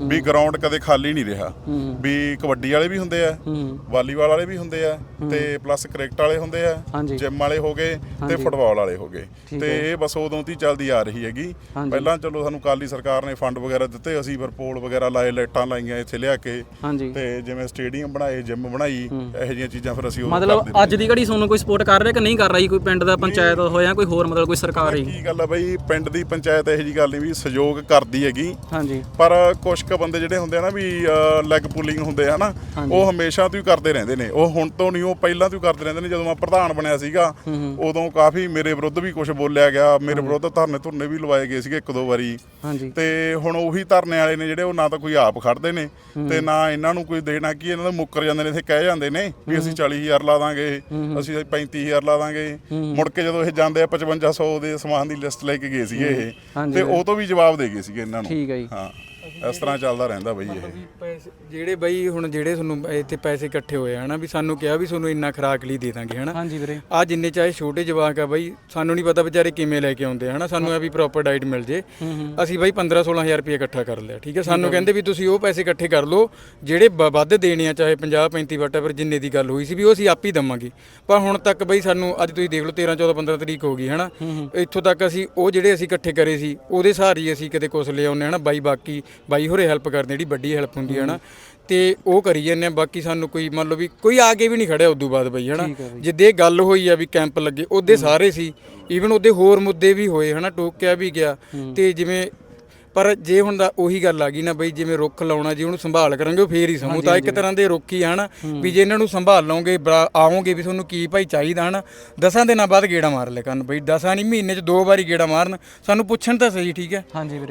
S3: ਵੀ ਗਰਾਊਂਡ ਕਦੇ ਖਾਲੀ ਨਹੀਂ ਰਿਹਾ। ਵੀ ਕਬੱਡੀ ਵਾਲੇ ਵੀ ਹੁੰਦੇ ਆ ਵਾਲੀਬਾਲ ਵਾਲੇ ਵੀ ਹੁੰਦੇ ਆ ਤੇ ਪਲੱਸ ਕ੍ਰਿਕਟ ਵਾਲੇ ਹੁੰਦੇ ਆ। ਜਿਮ ਵਾਲੇ ਹੋ ਗਏ ਤੇ ਫੁੱਟਬਾਲ ਵਾਲੇ ਹੋ ਗਏ। ਤੇ ਇਹ ਬਸ ਉਦੋਂ ਤੋਂ ਚੱਲਦੀ ਆ ਰਹੀ ਹੈਗੀ। ਪਹਿਲਾਂ ਚਲੋ ਸਾਨੂੰ ਕਾਲੀ ਸਰਕਾਰ ਨੇ ਫੰਡ ਵਗੈਰਾ ਦਿੱਤੇ ਅਸੀਂ ਫਿਰ ਪੋਲ ਵਗੈਰਾ ਲਾਏ ਲਾਈਟਾਂ ਲਾਈਆਂ ਇੱਥੇ ਲਿਆ ਕੇ।
S2: ਹਾਂਜੀ।
S3: ਤੇ ਜਿਵੇਂ ਸਟੇਡੀਅਮ ਬਣਾਏ ਜਿਮ ਬਣਾਈ ਇਹੋ ਜਿਹੀਆਂ ਚੀਜ਼ਾਂ ਫਿਰ ਅਸੀਂ ਉਦੋਂ
S2: ਮਤਲਬ। ਅੱਜ ਦੀ ਘੜੀ ਤੁਹਾਨੂੰ ਕੋਈ ਸਪੋਰਟ ਕਰ ਰਿਹਾ ਕਿ ਨਹੀਂ ਕਰ ਰਹੀ? ਕੋਈ ਪਿੰਡ ਦਾ ਪੰਚਾਇਤ ਹੋਇਆ ਕੋਈ ਹੋਰ ਮਤਲਬ ਕੋਈ ਸਰਕਾਰ ਹੀ?
S3: ਕੀ ਗੱਲ ਆ ਬਈ ਪਿੰਡ ਦੀ ਪੰਚਾਇਤ ਇਹੋ ਜੀ ਗੱਲ ਨਹੀਂ ਵੀ ਸਹਿਯੋਗ ਕਰਦੀ ਹੈਗੀ।
S2: ਹਾਂਜੀ।
S3: ਪਰ ਕੁਝ ਕੁ ਬੰਦੇ ਜਿਹੜੇ ਹੁੰਦੇ ਆ ਨਾ ਵੀ ਲੈਗ ਪੁਲਿੰਗ ਹੁੰਦੇ ਆ ਨਾ ਉਹ ਹਮੇਸ਼ਾ ਤੋਂ ਹੀ ਕਰਦੇ ਰਹਿੰਦੇ ਨੇ। ਉਹ ਹੁਣ ਤੋਂ ਨਹੀਂ ਉਹ ਪਹਿਲਾਂ ਤੋਂ ਹੀ ਕਰਦੇ ਰਹਿੰਦੇ ਨੇ। ਜਦੋਂ ਮੈਂ ਪ੍ਰਧਾਨ ਬਣਿਆ ਸੀਗਾ ਉਦੋਂ ਕਾਫੀ ਮੇਰੇ ਵਿਰੁੱਧ ਵੀ ਕੁਝ ਬੋਲਿਆ ਗਿਆ। ਮੇਰੇ ਵਿਰੁੱਧ ਧਰਨੇ ਧੁਰਨੇ ਵੀ ਲਵਾਏ ਗਏ ਸੀਗੇ ਇੱਕ ਦੋ ਵਾਰੀ।
S2: ਹਾਂਜੀ।
S3: ਤੇ ਹੁਣ ਉਹੀ ਧਰਨੇ ਵਾਲੇ ਨੇ ਜਿਹੜੇ ਉਹ ਨਾ ਤਾਂ ਕੋਈ ਆਪ ਖੜਦੇ ਨੇ ਤੇ ਨਾ ਇਹਨਾਂ ਨੂੰ ਕੋਈ ਦੇਣਾ ਕੀ ਇਹਨਾਂ ਦਾ ਮੁੱਕਰ ਜਾਂਦੇ ਨੇ ਇੱਥੇ ਕਹਿ ਜਾਂਦੇ ਨੇ ਵੀ ਅਸੀਂ 40000 ਲਾ ਦਾਂਗੇ ਅਸੀਂ 35000 ਲਾ ਦਾਂਗੇ। ਮੁੜ ਕੇ ਜਦੋਂ ਇਹ ਜਾਂਦੇ ਆ 5500 ਦੇ ਸਮਾਨ ਦੀ ਲਿਸਟ ਲੈ ਕੇ ਗਏ ਸੀਗੇ ਇਹ। ਤੇ ਉਹ ਤੋਂ ਵੀ ਜਵਾਬ ਦੇ ਗਏ ਸੀਗੇ ਇਹਨਾਂ ਨੂੰ।
S2: ਠੀਕ ਹੈ ਜੀ।
S3: ਹਾਂ। ਇਸ ਤਰ੍ਹਾਂ ਚੱਲਦਾ ਰਹਿੰਦਾ ਬਈ ਇਹ।
S1: ਪੈਸੇ ਜਿਹੜੇ ਬਈ ਹੁਣ ਜਿਹੜੇ ਤੁਹਾਨੂੰ ਇੱਥੇ ਪੈਸੇ ਇਕੱਠੇ ਹੋਏ ਹਨਾ ਵੀ ਸਾਨੂੰ ਕਿਹਾ ਵੀ ਤੁਹਾਨੂੰ ਇੰਨਾ ਖਰਾਕ ਲਈ ਦੇ ਦਾਂਗੇ ਹਨਾ।
S2: ਹਾਂਜੀ ਵੀਰੇ।
S1: ਆ ਜਿੰਨੇ ਚਾਹੇ ਛੋਟੇ ਜਵਾਕ ਆ ਬਈ ਸਾਨੂੰ ਨਹੀਂ ਪਤਾ ਵਿਚਾਰੇ ਕਿਵੇਂ ਲੈ ਕੇ ਆਉਂਦੇ ਹਨਾ ਸਾਨੂੰ ਇਹ ਵੀ ਪ੍ਰੋਪਰ ਡਾਈਟ ਮਿਲ ਜੇ। ਅਸੀਂ ਬਈ 15 16000 ਰੁਪਏ ਇਕੱਠਾ ਕਰ ਲਿਆ ਠੀਕ ਹੈ। ਸਾਨੂੰ ਕਹਿੰਦੇ ਵੀ ਤੁਸੀਂ ਉਹ ਪੈਸੇ ਇਕੱਠੇ ਕਰ ਲਓ ਜਿਹੜੇ ਵੱਧ ਦੇਣੇ ਆ ਚਾਹੇ 50 35 ਵਾਟਾ ਪਰ ਜਿੰਨੇ ਦੀ ਗੱਲ ਹੋਈ ਸੀ ਵੀ ਉਹ ਅਸੀਂ ਆਪ ਹੀ ਦਵਾਂਗੇ। ਪਰ ਹੁਣ ਤੱਕ ਬਈ ਸਾਨੂੰ ਅੱਜ ਤੁਸੀਂ ਦੇਖ ਲਓ 13 14 15 ਤਰੀਕ ਹੋ ਗਈ ਹਨਾ। ਇੱਥੋਂ ਤੱਕ ਅਸੀਂ ਉਹ ਜਿਹੜੇ ਅਸੀਂ ਇਕੱਠੇ ਕਰੇ ਸੀ ਉਹਦੇ ਸਹਾਰੇ ਹੀ ਅਸੀਂ ਕਿਤੇ ਕੁਛ ਲੈ ਆਉਂਦੇ ਹਨਾ ਬਾਈ ਬਾਕੀ ਬਾਈ ਹੋਰੇ ਹੈਲਪ ਕਰਦੇ ਜਿਹੜੀ ਵੱਡੀ ਹੈਲਪ ਹੁੰਦੀ ਹੈ ਹਨਾ। ਤੇ ਉਹ ਕਰੀ ਜਾਂਦੇ ਆ ਬਾਕੀ ਸਾਨੂੰ ਕੋਈ ਮੰਨ ਲਓ ਵੀ ਕੋਈ ਆ ਕੇ ਵੀ ਨਹੀਂ ਖੜਿਆ ਉਦੋਂ ਬਾਅਦ ਬਈ ਹਨਾ। ਜਿੱਦੇ ਇਹ ਗੱਲ ਹੋਈ ਆ ਵੀ ਕੈਂਪ ਲੱਗੇ ਉਹਦੇ ਸਾਰੇ ਸੀ। ਈਵਨ ਉਹਦੇ ਹੋਰ ਮੁੱਦੇ ਵੀ ਹੋਏ ਹਨਾ ਟੋਕਿਆ ਵੀ ਗਿਆ। ਤੇ ਜਿਵੇਂ ਪਰ ਜੇ ਹੁਣ ਦਾ ਉਹੀ ਗੱਲ ਆ ਗਈ ਨਾ ਬਈ ਜਿਵੇਂ ਰੁੱਖ ਲਾਉਣਾ ਜੇ ਉਹਨੂੰ ਸੰਭਾਲ ਕਰਾਂਗੇ ਉਹ ਫੇਰ ਹੀ ਸਮੂਹ ਤਾਂ ਇੱਕ ਤਰ੍ਹਾਂ ਦੇ ਰੁੱਖ ਹੀ ਹਨਾ? ਵੀ ਜੇ ਇਹਨਾਂ ਨੂੰ ਸੰਭਾਲ ਲਓਗੇ ਆਓਗੇ ਵੀ ਤੁਹਾਨੂੰ ਕੀ ਭਾਈ ਚਾਹੀਦਾ ਹਨਾ? ਦਸਾਂ ਦਿਨਾਂ ਬਾਅਦ ਗੇੜਾ ਮਾਰ ਲੈ ਕਰਨ ਬਈ। ਦਸਾਂ ਨਹੀਂ ਮਹੀਨੇ 'ਚ ਦੋ ਵਾਰੀ ਗੇੜਾ ਮਾਰਨ ਸਾਨੂੰ ਪੁੱਛਣ ਤਾਂ ਸਹੀ ਠੀਕ ਹੈ?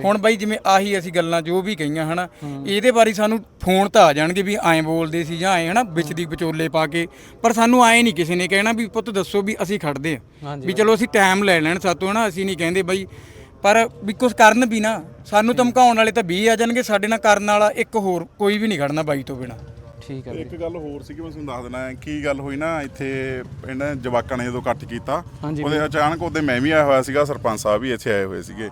S1: ਹੁਣ ਬਾਈ ਜਿਵੇਂ ਆਹੀ ਅਸੀਂ ਗੱਲਾਂ ਜੋ ਵੀ ਕਹੀਆਂ ਹਨਾ? ਇਹਦੇ ਬਾਰੇ ਸਾਨੂੰ ਫੋਨ ਤਾਂ ਆ ਜਾਣਗੇ ਵੀ ਐਂ ਬੋਲਦੇ ਸੀ ਜਾਂ ਐਂ ਹਨਾ? ਵਿੱਚ ਦੀ ਵਿਚੋਲੇ ਪਾ ਕੇ। ਪਰ ਸਾਨੂੰ ਐਂ ਨਹੀਂ ਕਿਸੇ ਨੇ ਕਹਿਣਾ ਵੀ ਪੁੱਤ ਦੱਸੋ ਵੀ ਅਸੀਂ ਖੜਦੇ ਆ। ਵੀ ਚਲੋ ਅਸੀਂ ਟਾਈਮ ਲੈ ਲੈਣ ਸਾਤੋਂ ਹਨਾ? ਅਸੀਂ ਨਹੀਂ ਕਹਿੰਦੇ ਬਾਈ ਪਰ ਵੀ ਕੁਝ ਕਰਨ ਵੀ ਨਾ ਸਾਨੂੰ ਧਮਕਾਉਣ ਵਾਲੇ ਤਾਂ 20 ਆ ਜਾਣਗੇ ਸਾਡੇ ਨਾਲ ਕਰਨ ਵਾਲਾ ਇੱਕ ਹੋਰ ਕੋਈ ਵੀ ਨਹੀਂ ਖੜਨਾ ਬਾਈ ਤੋਂ ਬਿਨਾ।
S2: ਠੀਕ ਹੈ
S3: ਇੱਕ ਗੱਲ ਹੋਰ ਸੀ ਕਿ ਮੈਂ ਤੁਹਾਨੂੰ ਦੱਸ ਦੇਣਾ ਕੀ ਗੱਲ ਹੋਈ ਨਾ ਇੱਥੇ ਇਹਨਾਂ ਜਵਾਕਾਂ ਨੇ ਜਦੋਂ ਇਕੱਠ ਕੀਤਾ ਉਹਦੇ ਅਚਾਨਕ ਉਹਦੇ ਮੈਂ ਵੀ ਆਇਆ ਹੋਇਆ ਸੀਗਾ ਸਰਪੰਚ ਸਾਹਿਬ ਵੀ ਇੱਥੇ ਆਏ ਹੋਏ ਸੀਗੇ।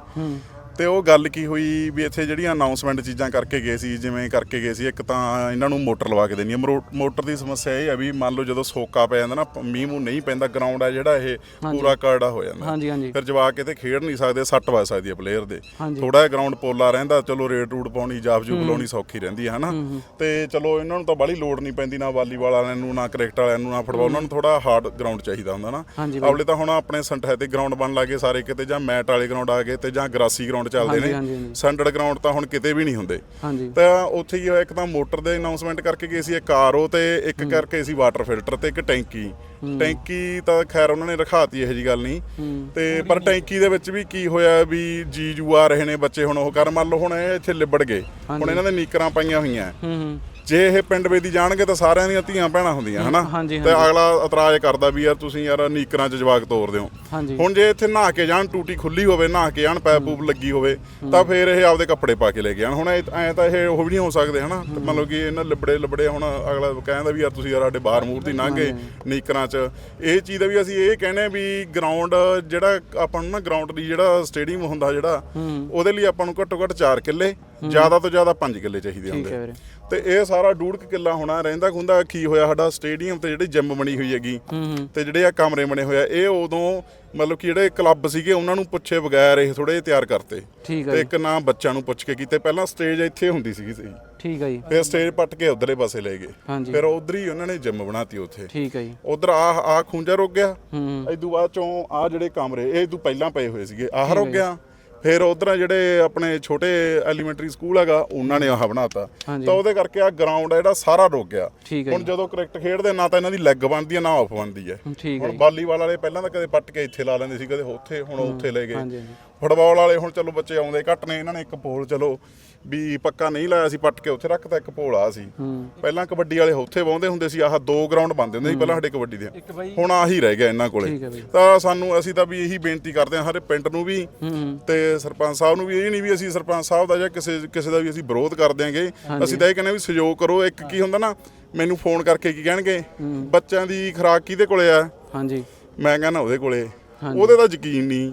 S3: ਤੇ ਉਹ ਗੱਲ ਕੀ ਹੋਈ ਵੀ ਇੱਥੇ ਜਿਹੜੀਆਂ ਅਨਾਉਂਸਮੈਂਟ ਚੀਜ਼ਾਂ ਕਰਕੇ ਗਏ ਸੀ ਜਿਵੇਂ ਕਰਕੇ ਗਏ ਸੀ ਇੱਕ ਤਾਂ ਇਹਨਾਂ ਨੂੰ ਮੋਟਰ ਲਵਾ ਕੇ ਦੇਣੀ ਹੈ ਮੋਟਰ ਦੀ ਸਮੱਸਿਆ ਇਹ ਹੈ ਵੀ ਮੰਨ ਲਓ ਜਦੋਂ ਸੋਕਾ ਪੈ ਜਾਂਦਾ ਨਾ ਮੀਂਹ ਮੂੰਹ ਨਹੀਂ ਪੈਂਦਾ ਗਰਾਊਂਡ ਹੈ ਜਿਹੜਾ ਇਹ ਪੂਰਾ ਕਰੜਾ ਹੋ ਜਾਂਦਾ।
S2: ਹਾਂਜੀ ਹਾਂਜੀ।
S3: ਫਿਰ ਜਵਾਕ ਕਿਤੇ ਖੇਡ ਨਹੀਂ ਸਕਦੇ ਸੱਟ ਵੱਜ ਸਕਦੀ ਹੈ ਪਲੇਅਰ ਦੇ। ਥੋੜਾ ਜਿਹਾ ਗਰਾਊਂਡ ਪੋਲਾ ਰਹਿੰਦਾ ਚਲੋ ਰੇਡ ਰੂਡ ਪਾਉਣੀ ਜਾਬ ਜੂਬ ਲਾਉਣੀ ਸੌਖੀ ਰਹਿੰਦੀ ਹੈ ਹਨਾ ਤੇ ਚਲੋ ਇਹਨਾਂ ਨੂੰ ਤਾਂ ਬਾਹਲੀ ਲੋਡ ਨਹੀਂ ਪੈਂਦੀ ਨਾ ਵਾਲੀਬਾਲ ਵਾਲਿਆਂ ਨੂੰ ਨਾ ਕ੍ਰਿਕਟ ਵਾਲਿਆਂ ਨੂੰ ਨਾ ਫੁੱਟਬਾਲ ਉਹਨਾਂ ਨੂੰ ਥੋੜਾ ਹਾਰਡ ਗਰਾਊਂਡ ਚਾਹੀਦਾ ਹੁੰਦਾ ਨਾ। ਆਵਲੇ ਤਾਂ ਹੁਣ ਆਪਣੇ ਸੰਠੇ ਤੇ ਗਰਾਊਂਡ ਬਣ ਲੱਗੇ ਸਾਰੇ ਕਿਤੇ ਜਾਂ ਮੈਟ ਵਾਲੇ ਗਰਾਊਂਡ ਆ ਗਏ ਤੇ ਜਾਂ ਗਰਾਸੀ ਗਰਾਊਂਡ ਚੱਲਦੇ
S2: ਹਾਂਜੀ, ਹਾਂਜੀ,
S3: ਨੇ
S2: ਹਾਂਜੀ।
S3: ਸਟੈਂਡਰਡ ਗਰਾਊਂਡ ਤਾਂ ਹੁਣ ਕਿਤੇ ਵੀ ਨਹੀਂ ਹੁੰਦੇ।
S2: ਹਾਂਜੀ।
S3: ਤਾਂ ਉੱਥੇ ਹੀ ਇੱਕ ਤਾਂ ਮੋਟਰ ਦੇ ਅਨਾਉਂਸਮੈਂਟ ਕਰਕੇ ਗਏ ਸੀ ਇੱਕ ਆਰਓ ਤੇ ਇੱਕ ਕਰਕੇ ਸੀ ਵਾਟਰ ਫਿਲਟਰ ਤੇ ਇੱਕ ਟੈਂਕੀ। ਟੈਂਕੀ ਤਾਂ ਖੈਰ ਉਹਨਾਂ ਨੇ ਰਖਾਤੀ ਇਹੋ ਜੀ ਗੱਲ ਨਹੀਂ। ਤੇ ਪਰ ਟੈਂਕੀ ਦੇ ਵਿੱਚ ਵੀ ਕੀ ਹੋਇਆ ਵੀ ਜੀ ਜੂ ਆ ਰਹੇ ਨੇ ਬੱਚੇ ਹੁਣ ਉਹ ਕਰ ਮੰਨ ਲਓ ਹੁਣ ਇਹ ਇੱਥੇ ਲਿਬੜ ਗਏ। ਹੁਣ ਇਹਨਾਂ ਦੇ ਨੀਕਰਾਂ ਪਾਈਆਂ ਹੋਈਆਂ।
S2: ਹੂੰ ਹੂੰ।
S3: ਜੇ ਇਹ ਪਿੰਡ ਵੇਦੀ ਜਾਣਗੇ ਤਾਂ ਸਾਰਿਆਂ ਦੀਆਂ ਧੀਆਂ ਭੈਣਾਂ ਹੁੰਦੀਆਂ ਹਨਾ?
S2: ਹਾਂਜੀ,
S3: ਤੇ ਅਗਲਾ ਇਤਰਾਜ਼ ਕਰਦਾ ਵੀ ਯਾਰ ਤੁਸੀਂ ਯਾਰ ਨੀਕਰਾਂ 'ਚ ਜਵਾਕ ਤੋਰ ਦਿਓ।
S2: ਹਾਂਜੀ।
S3: ਹੁਣ ਜੇ ਇੱਥੇ ਨਹਾ ਕੇ ਜਾਣ ਟੂਟੀ ਖੁੱਲੀ ਹੋਵੇ ਨਹਾ ਕੇ ਜਾਣ ਪੈਪ ਪੂਪ ਲੱਗੀ ਹੋਵੇ ਤਾਂ ਫਿਰ ਇਹ ਆਪਦੇ ਕੱਪੜੇ ਪਾ ਕੇ ਲੈ ਕੇ ਜਾਣ ਹੁਣ ਐ ਤਾਂ ਇਹ ਉਹ ਵੀ ਨਹੀਂ ਹੋ ਸਕਦੇ ਹਨਾ? ਤੇ ਮੰਨ ਲਓ ਕਿ ਇਹਨਾਂ ਲਿਬੜੇ ਲਿਬੜੇ ਹੁਣ ਅਗਲਾ ਕਹਿੰਦਾ ਵੀ ਯਾਰ ਤੁਸੀਂ ਯਾਰ ਸਾਡੇ ਬਾਹਰ ਮੂਰਤੀ ਲੰਘੇ ਨੀਕਰਾਂ 'ਚ। ਇਹ ਚੀਜ਼ ਦਾ ਵੀ ਅਸੀਂ ਇਹ ਕਹਿੰਦੇ ਵੀ ਗਰਾਊਂਡ ਜਿਹੜਾ ਆਪਾਂ ਨੂੰ ਨਾ ਗਰਾਊਂਡ ਦੀ ਜਿਹੜਾ ਸਟੇਡੀਅਮ ਹੁੰਦਾ ਜਿਹੜਾ ਉਹਦੇ ਲਈ ਆਪਾਂ ਨੂੰ ਘੱਟੋ ਘੱਟ 4 ਕਿੱਲੇ ਜ਼ਿਆਦਾ ਤੋਂ ਜ਼ਿਆਦਾ 5 ਕਿੱਲੇ ਚਾਹੀਦੇ
S2: ਹੈ
S3: ਹੁੰਦੇ।
S2: ਵੀਰੇ।
S3: ਤੇ ਇਹ ਸਾਰਾ ਕੁ ਕਿੱਲਾ ਹੋਣਾ ਰਹਿੰਦਾ ਖੁੰਦਾ ਕੀ ਹੋਇਆ? ਸਾਡਾ ਸਟੇਡੀਅਮ ਤੇ ਜਿਹੜੀ ਜਿਮ ਬਣੀ ਹੋਈ ਹੈਗੀ ਤੇ ਜਿਹੜੇ ਆ ਕਮਰੇ ਬਣੇ ਹੋਏ ਆ ਇਹ ਉਦੋਂ ਮਤਲਬ ਕਿ ਜਿਹੜੇ ਕਲੱਬ ਸੀਗੇ ਉਹਨਾਂ ਨੂੰ ਪੁੱਛੇ ਬਗੈਰ ਇਹ ਥੋੜੇ ਜਿਹੇ ਤਿਆਰ ਕਰਤੇ। ਤੇ ਇੱਕ ਨਾ ਬੱਚਿਆਂ ਨੂੰ ਪੁੱਛ ਕੇ ਕੀਤੇ। ਪਹਿਲਾਂ ਸਟੇਜ ਇੱਥੇ ਹੁੰਦੀ ਸੀਗੀ ਸਹੀ।
S2: ਠੀਕ ਹੈ ਜੀ।
S3: ਫਿਰ ਸਟੇਜ ਪੱਟ ਕੇ ਉਧਰਲੇ ਪਾਸੇ ਲੈ ਗਏ। ਫਿਰ ਉਧਰ ਹੀ ਉਹਨਾਂ ਨੇ ਜਿਮ ਬਣਾਤੀ ਉੱਥੇ।
S2: ਠੀਕ ਹੈ ਜੀ।
S3: ਉਧਰ ਆ ਆ ਖੂੰਜਾ ਰੁਕ ਗਿਆ।
S2: ਹੂੰ
S3: ਇਦੋਂ ਬਾਅਦ ਚੋਂ ਆ ਜਿਹੜੇ ਕਮਰੇ ਇਹ ਤੋਂ ਪਹਿਲਾਂ ਪਏ ਹੋਏ ਸੀਗੇ। ਆਹ ਰੁਕ ਗਿਆ। ਫਿਰ ਉਧਰ ਜਿਹੜੇ ਆਪਣੇ ਛੋਟੇ ਐਲੀਮੈਂਟਰੀ ਸਕੂਲ ਹੈਗਾ ਉਹਨਾਂ ਨੇ ਆਹ ਬਣਾਤਾ। ਤਾਂ ਉਹਦੇ ਕਰਕੇ ਆ ਗਰਾਊਂਡ ਜਿਹੜਾ ਸਾਰਾ ਰੁਕ ਗਿਆ। ਹੁਣ ਜਦੋਂ ਕ੍ਰਿਕਟ ਖੇਡਦੇ ਨਾ ਤਾਂ ਇਹਨਾਂ ਦੀ ਲੈਗ ਬਣਦੀ ਹੈ ਨਾ ਆਫ ਬਣਦੀ ਹੈ। ਹੁਣ ਵਾਲੀਬਾਲ ਵਾਲੇ ਪਹਿਲਾਂ ਤਾਂ ਕਦੇ ਪੱਟ ਕੇ ਇੱਥੇ ਲਾ ਲੈਂਦੇ ਸੀ ਕਦੇ ਉੱਥੇ ਹੁਣ ਉੱਥੇ ਲੈ ਗਏ। ਫੁੱਟਬਾਲ ਵਾਲੇ ਹੁਣ ਚਲੋ ਬੱਚੇ ਆਉਂਦੇ ਘੱਟ ਨੇ ਇਹਨਾਂ ਨੇ ਇੱਕ ਪੋਲ ਚਲੋ ਵੀ ਪੱਕਾ ਨਹੀਂ ਲਾਇਆ ਸੀ ਪੱਟ ਕੇ ਉੱਥੇ ਰੱਖਤਾ ਇੱਕ ਪੋਲ ਆ ਸੀ। ਪਹਿਲਾਂ ਕਬੱਡੀ ਵਾਲੇ ਉੱਥੇ ਵਾਹੁੰਦੇ ਹੁੰਦੇ ਸੀ ਆਹ ਦੋ ਗਰਾਊਂਡ ਬਣਦੇ ਹੁੰਦੇ ਸੀ ਪਹਿਲਾਂ ਸਾਡੇ ਕਬੱਡੀ ਦੇ। ਹੁਣ ਆਹੀ ਰਹਿ ਗਿਆ ਇਹਨਾਂ ਕੋਲੇ। ਤਾਂ ਸਾਨੂੰ ਅਸੀਂ ਤਾਂ ਵੀ ਇਹੀ ਬੇਨਤੀ ਕਰਦੇ ਹਾਂ ਹਰੇ ਪਿੰਡ ਨੂੰ ਵੀ ਤੇ ਸਰਪੰਚ ਸਾਹਿਬ ਨੂੰ ਵੀ ਇਹ ਨਹੀਂ ਵੀ ਅਸੀਂ ਸਰਪੰਚ ਸਾਹਿਬ ਦਾ ਜਾਂ ਕਿਸੇ ਕਿਸੇ ਦਾ ਵੀ ਅਸੀਂ ਵਿਰੋਧ ਕਰ ਦਿਆਂਗੇ। ਅਸੀਂ ਤਾਂ ਇਹ ਕਹਿੰਦੇ ਵੀ ਸਹਿਯੋਗ ਕਰੋ। ਇੱਕ ਕੀ ਹੁੰਦਾ ਨਾ ਮੈਨੂੰ ਫੋਨ ਕਰਕੇ ਕੀ ਕਹਿਣਗੇ? ਬੱਚਿਆਂ ਦੀ ਖੁਰਾਕ ਕਿਹਦੇ ਕੋਲੇ ਆ?
S2: ਹਾਂਜੀ।
S3: ਮੈਂ ਕਹਿੰਦਾ ਉਹਦੇ ਕੋਲੇ। ਉਹਦੇ ਤਾਂ ਯਕੀਨ ਨਹੀਂ।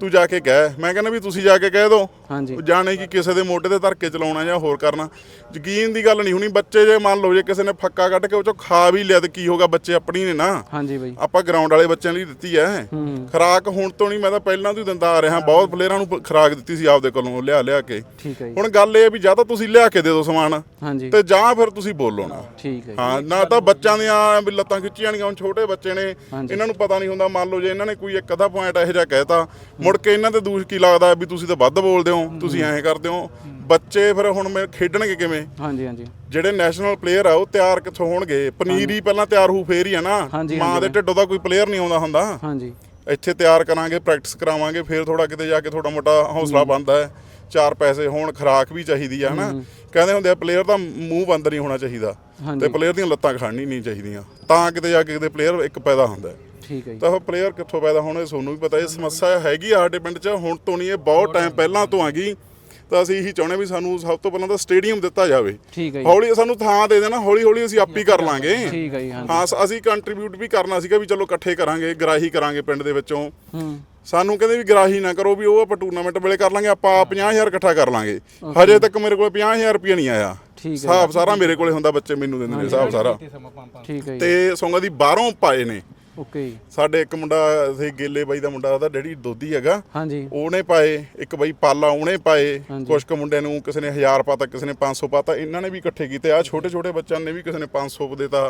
S3: ਤੂੰ ਜਾ ਕੇ ਕਹਿ। ਮੈਂ ਕਹਿੰਦਾ ਵੀ ਤੁਸੀਂ ਜਾ ਕੇ ਕਹਿ ਦੋ।
S2: ਹਾਂਜੀ।
S3: ਜਾਣੇ ਕਿ ਕਿਸੇ ਦੇ ਮੋਢੇ ਤੇ ਧਰ ਕੇ ਚਲਾਉਣਾ ਜਾਂ ਹੋਰ ਕਰਨਾ। ਯਕੀਨ ਦੀ ਗੱਲ ਨਹੀਂ ਹੋਣੀ ਬੱਚੇ ਜੇ ਮੰਨ ਲਓ ਜੇ ਕਿਸੇ ਨੇ ਫੱਕਾ ਕੱਢ ਕੇ ਉਹ ਚੋਂ ਖਾ ਵੀ ਲਿਆ ਤੇ ਕੀ ਹੋਗਾ ਬੱਚੇ ਆਪਣੀ ਨੇ ਨਾ।
S2: ਹਾਂਜੀ ਬਈ।
S3: ਆਪਾਂ ਗਰਾਊਂਡ ਵਾਲੇ ਬੱਚਿਆਂ ਲਈ ਦਿੱਤੀ ਐ।
S2: ਹੂੰ।
S3: ਖਰਾਕ ਹੁਣ ਤੋਂ ਨਹੀਂ ਮੈਂ ਤਾਂ ਪਹਿਲਾਂ ਤੋਂ ਹੀ ਦਿੰਦਾ ਆ ਰਿਹਾ। ਬਹੁਤ ਪਲੇਅਰਾਂ ਨੂੰ ਖੁਰਾਕ ਦਿੱਤੀ ਸੀ ਆਪਦੇ ਕੋਲੋਂ ਲਿਆ ਲਿਆ ਕੇ।
S2: ਠੀਕ ਹੈ ਜੀ।
S3: ਹੁਣ ਗੱਲ ਇਹ ਵੀ ਜਾਂ ਤਾਂ ਤੁਸੀਂ ਲਿਆ ਕੇ ਦੇ ਦਿਓ ਸਮਾਨ
S2: ਹਾਂਜੀ।
S3: ਤੇ ਜਾਂ ਫਿਰ ਤੁਸੀਂ ਬੋਲੋ ਨਾ।
S2: ਠੀਕ ਹੈ
S3: ਨਾ ਤਾਂ ਬੱਚਿਆਂ ਦੀਆਂ ਲੱਤਾਂ ਖਿੱਚੀ ਜਾਣਗੀਆਂ ਹੁਣ ਛੋਟੇ ਬੱਚੇ ਨੇ। ਇਹਨਾਂ ਨੂੰ ਪਤਾ ਨਹੀਂ ਹੁੰਦਾ ਮੰਨ ਲਓ ਜੇ ਇਹਨਾਂ ਨੇ ਕੋਈ ਇੱਕ ਅੱਧਾ ਪੁਆਇੰਟ ਇਹੋ ਜਿਹਾ ਕਹਿਤਾ ਮੁੜ ਕੇ ਇਹਨਾਂ ਤੇ ਦੂਸ਼ ਕੀ ਲੱਗਦਾ ਵੀ ਤੁਸੀਂ ਤਾਂ ਵੱਧ ਬੋਲਦੇ ਹੋ ਤੁਸੀਂ ਐਂ ਕਰਦੇ ਹੋ। ਬੱਚੇ ਫਿਰ ਹੁਣ ਮੈਂ ਖੇਡਣਗੇ ਕਿਵੇਂ?
S2: ਹਾਂਜੀ ਹਾਂਜੀ।
S3: ਜਿਹੜੇ ਨੈਸ਼ਨਲ ਪਲੇਅਰ ਆ ਉਹ ਤਿਆਰ ਕਿੱਥੋਂ ਹੋਣਗੇ? ਪਨੀਰ ਹੀ ਪਹਿਲਾਂ ਤਿਆਰ ਹੋਊ ਫੇਰ ਹੀ ਆ ਨਾ। ਮਾਂ ਦੇ। ਢਿੱਡੋਂ ਦਾ ਕੋਈ ਪਲੇਅਰ ਨਹੀਂ ਆਉਂਦਾ ਹੁੰਦਾ।
S2: ਹਾਂਜੀ।
S3: ਇੱਥੇ ਤਿਆਰ ਕਰਾਂਗੇ ਪ੍ਰੈਕਟਿਸ ਕਰਾਵਾਂਗੇ ਫਿਰ ਥੋੜਾ ਕਿਤੇ ਜਾ ਕੇ ਥੋੜਾ ਮੋਟਾ ਹੌਸਲਾ ਬਣਦਾ ਹੈ। ਚਾਰ ਪੈਸੇ ਹੋਣ ਖਰਾਕ ਵੀ ਚਾਹੀਦੀ ਆ ਹਨਾ? ਕਹਿੰਦੇ ਹੁੰਦੇ ਆ ਪਲੇਅਰ ਦਾ ਮੂੰਹ ਬੰਦ ਨਹੀਂ ਹੋਣਾ ਚਾਹੀਦਾ। ਤੇ ਪਲੇਅਰ ਦੀਆਂ ਲੱਤਾਂ ਖੜਨੀ ਨਹੀਂ ਚਾਹੀਦੀਆਂ। ਤਾਂ ਕਿਤੇ ਜਾ ਕੇ ਕਿਤੇ ਪਲੇਅਰ ਇੱਕ ਪੈਦਾ ਹੁੰਦਾ ਹੈ।
S2: ਠੀਕ ਹੈ ਜੀ।
S3: ਤਾਂ ਉਹ ਪਲੇਅਰ ਕਿੱਥੋਂ ਪੈਦਾ ਹੋਣੇ ਤੁਹਾਨੂੰ ਵੀ ਪਤਾ ਇਹ ਸਮੱਸਿਆ ਹੈਗੀ ਆ ਸਾਡੇ ਪਿੰਡ 'ਚ। ਹੁਣ ਤੋਂ ਨਹੀਂ ਇਹ ਬਹੁਤ ਟਾਈਮ ਪਹਿਲਾਂ ਤੋਂ ਆ ਗਈ ਤਾਂ ਅਸੀਂ ਇਹੀ ਚਾਹੁੰਦੇ ਵੀ ਸਾਨੂੰ ਸਭ ਤੋਂ ਪਹਿਲਾਂ ਤਾਂ ਸਟੇਡੀਅਮ ਦਿੱਤਾ ਜਾਵੇ।
S2: ਠੀਕ ਹੈ ਜੀ।
S3: ਹੌਲੀ ਸਾਨੂੰ ਥਾਂ ਦੇ ਦੇਣਾ ਹੌਲੀ ਹੌਲੀ ਅਸੀਂ ਆਪ ਹੀ ਕਰ ਲਾਂਗੇ।
S2: ਠੀਕ ਹੈ ਜੀ
S3: ਹਾਂ ਸ- ਅਸੀਂ ਕੰਟਰੀਬਿਊਟ ਵੀ ਕਰਨਾ ਸੀਗਾ ਵੀ ਚਲੋ ਇਕੱਠੇ ਕਰਾਂਗੇ ਗਰਾਹੀ ਕਰਾਂਗੇ ਪਿੰਡ ਦੇ ਵਿੱਚੋਂ।
S2: ਹੂੰ।
S3: ਸਾਨੂੰ ਕਹਿੰਦੇ ਵੀ ਗਰਾਹੀ ਨਾ ਕਰੋ ਵੀ ਉਹ ਆਪਾਂ ਟੂਰਨਾਮੈਂਟ ਵੇਲੇ ਕਰ ਲਾਂਗੇ ਆਪਾਂ 50000 ਇਕੱਠਾ ਕਰ ਲਾਂਗੇ। ਹਜੇ ਤੱਕ ਮੇਰੇ ਕੋਲ 50000 ਰੁਪਏ ਨਹੀਂ ਆਇਆ।
S2: ਠੀਕ ਹੈ।
S3: ਹਿਸਾਬ ਸਾਰਾ ਮੇਰੇ ਕੋਲੇ ਹੁੰਦਾ ਬੱਚੇ ਮੈਨੂੰ ਦਿੰਦੇ ਨੇ ਹਿਸਾਬ ਸਾਰਾ।
S2: ਠੀਕ ਹੈ
S3: ਤੇ ਸੌਂਗਾ ਦੀ ਬਾਹਰੋਂ ਪਾਏ ਨੇ।
S2: ਓਕੇ
S3: ਸਾਡੇ ਇੱਕ ਮੁੰਡਾ ਸੀ ਗੇਲੇ ਬਾਈ ਦਾ ਮੁੰਡਾ ਉਹਦਾ ਡੈਡੀ ਦੋਧੀ ਹੈਗਾ।
S2: ਹਾਂਜੀ।
S3: ਉਹਨੇ ਪਾਏ ਇੱਕ ਬਾਈ ਪਾਲਾ ਉਹਨੇ ਪਾਏ। ਕੁਛ ਕੁ ਮੁੰਡਿਆਂ ਨੂੰ ਕਿਸੇ ਨੇ 1000 ਪਾਤਾ ਕਿਸੇ ਨੇ 500 ਪਾਤਾ ਇਹਨਾਂ ਨੇ ਵੀ ਇਕੱਠੇ ਕੀਤੇ। ਆ ਛੋਟੇ ਛੋਟੇ ਬੱਚਿਆਂ ਨੇ ਵੀ ਕਿਸੇ ਨੇ 500 ਦੇਤਾ।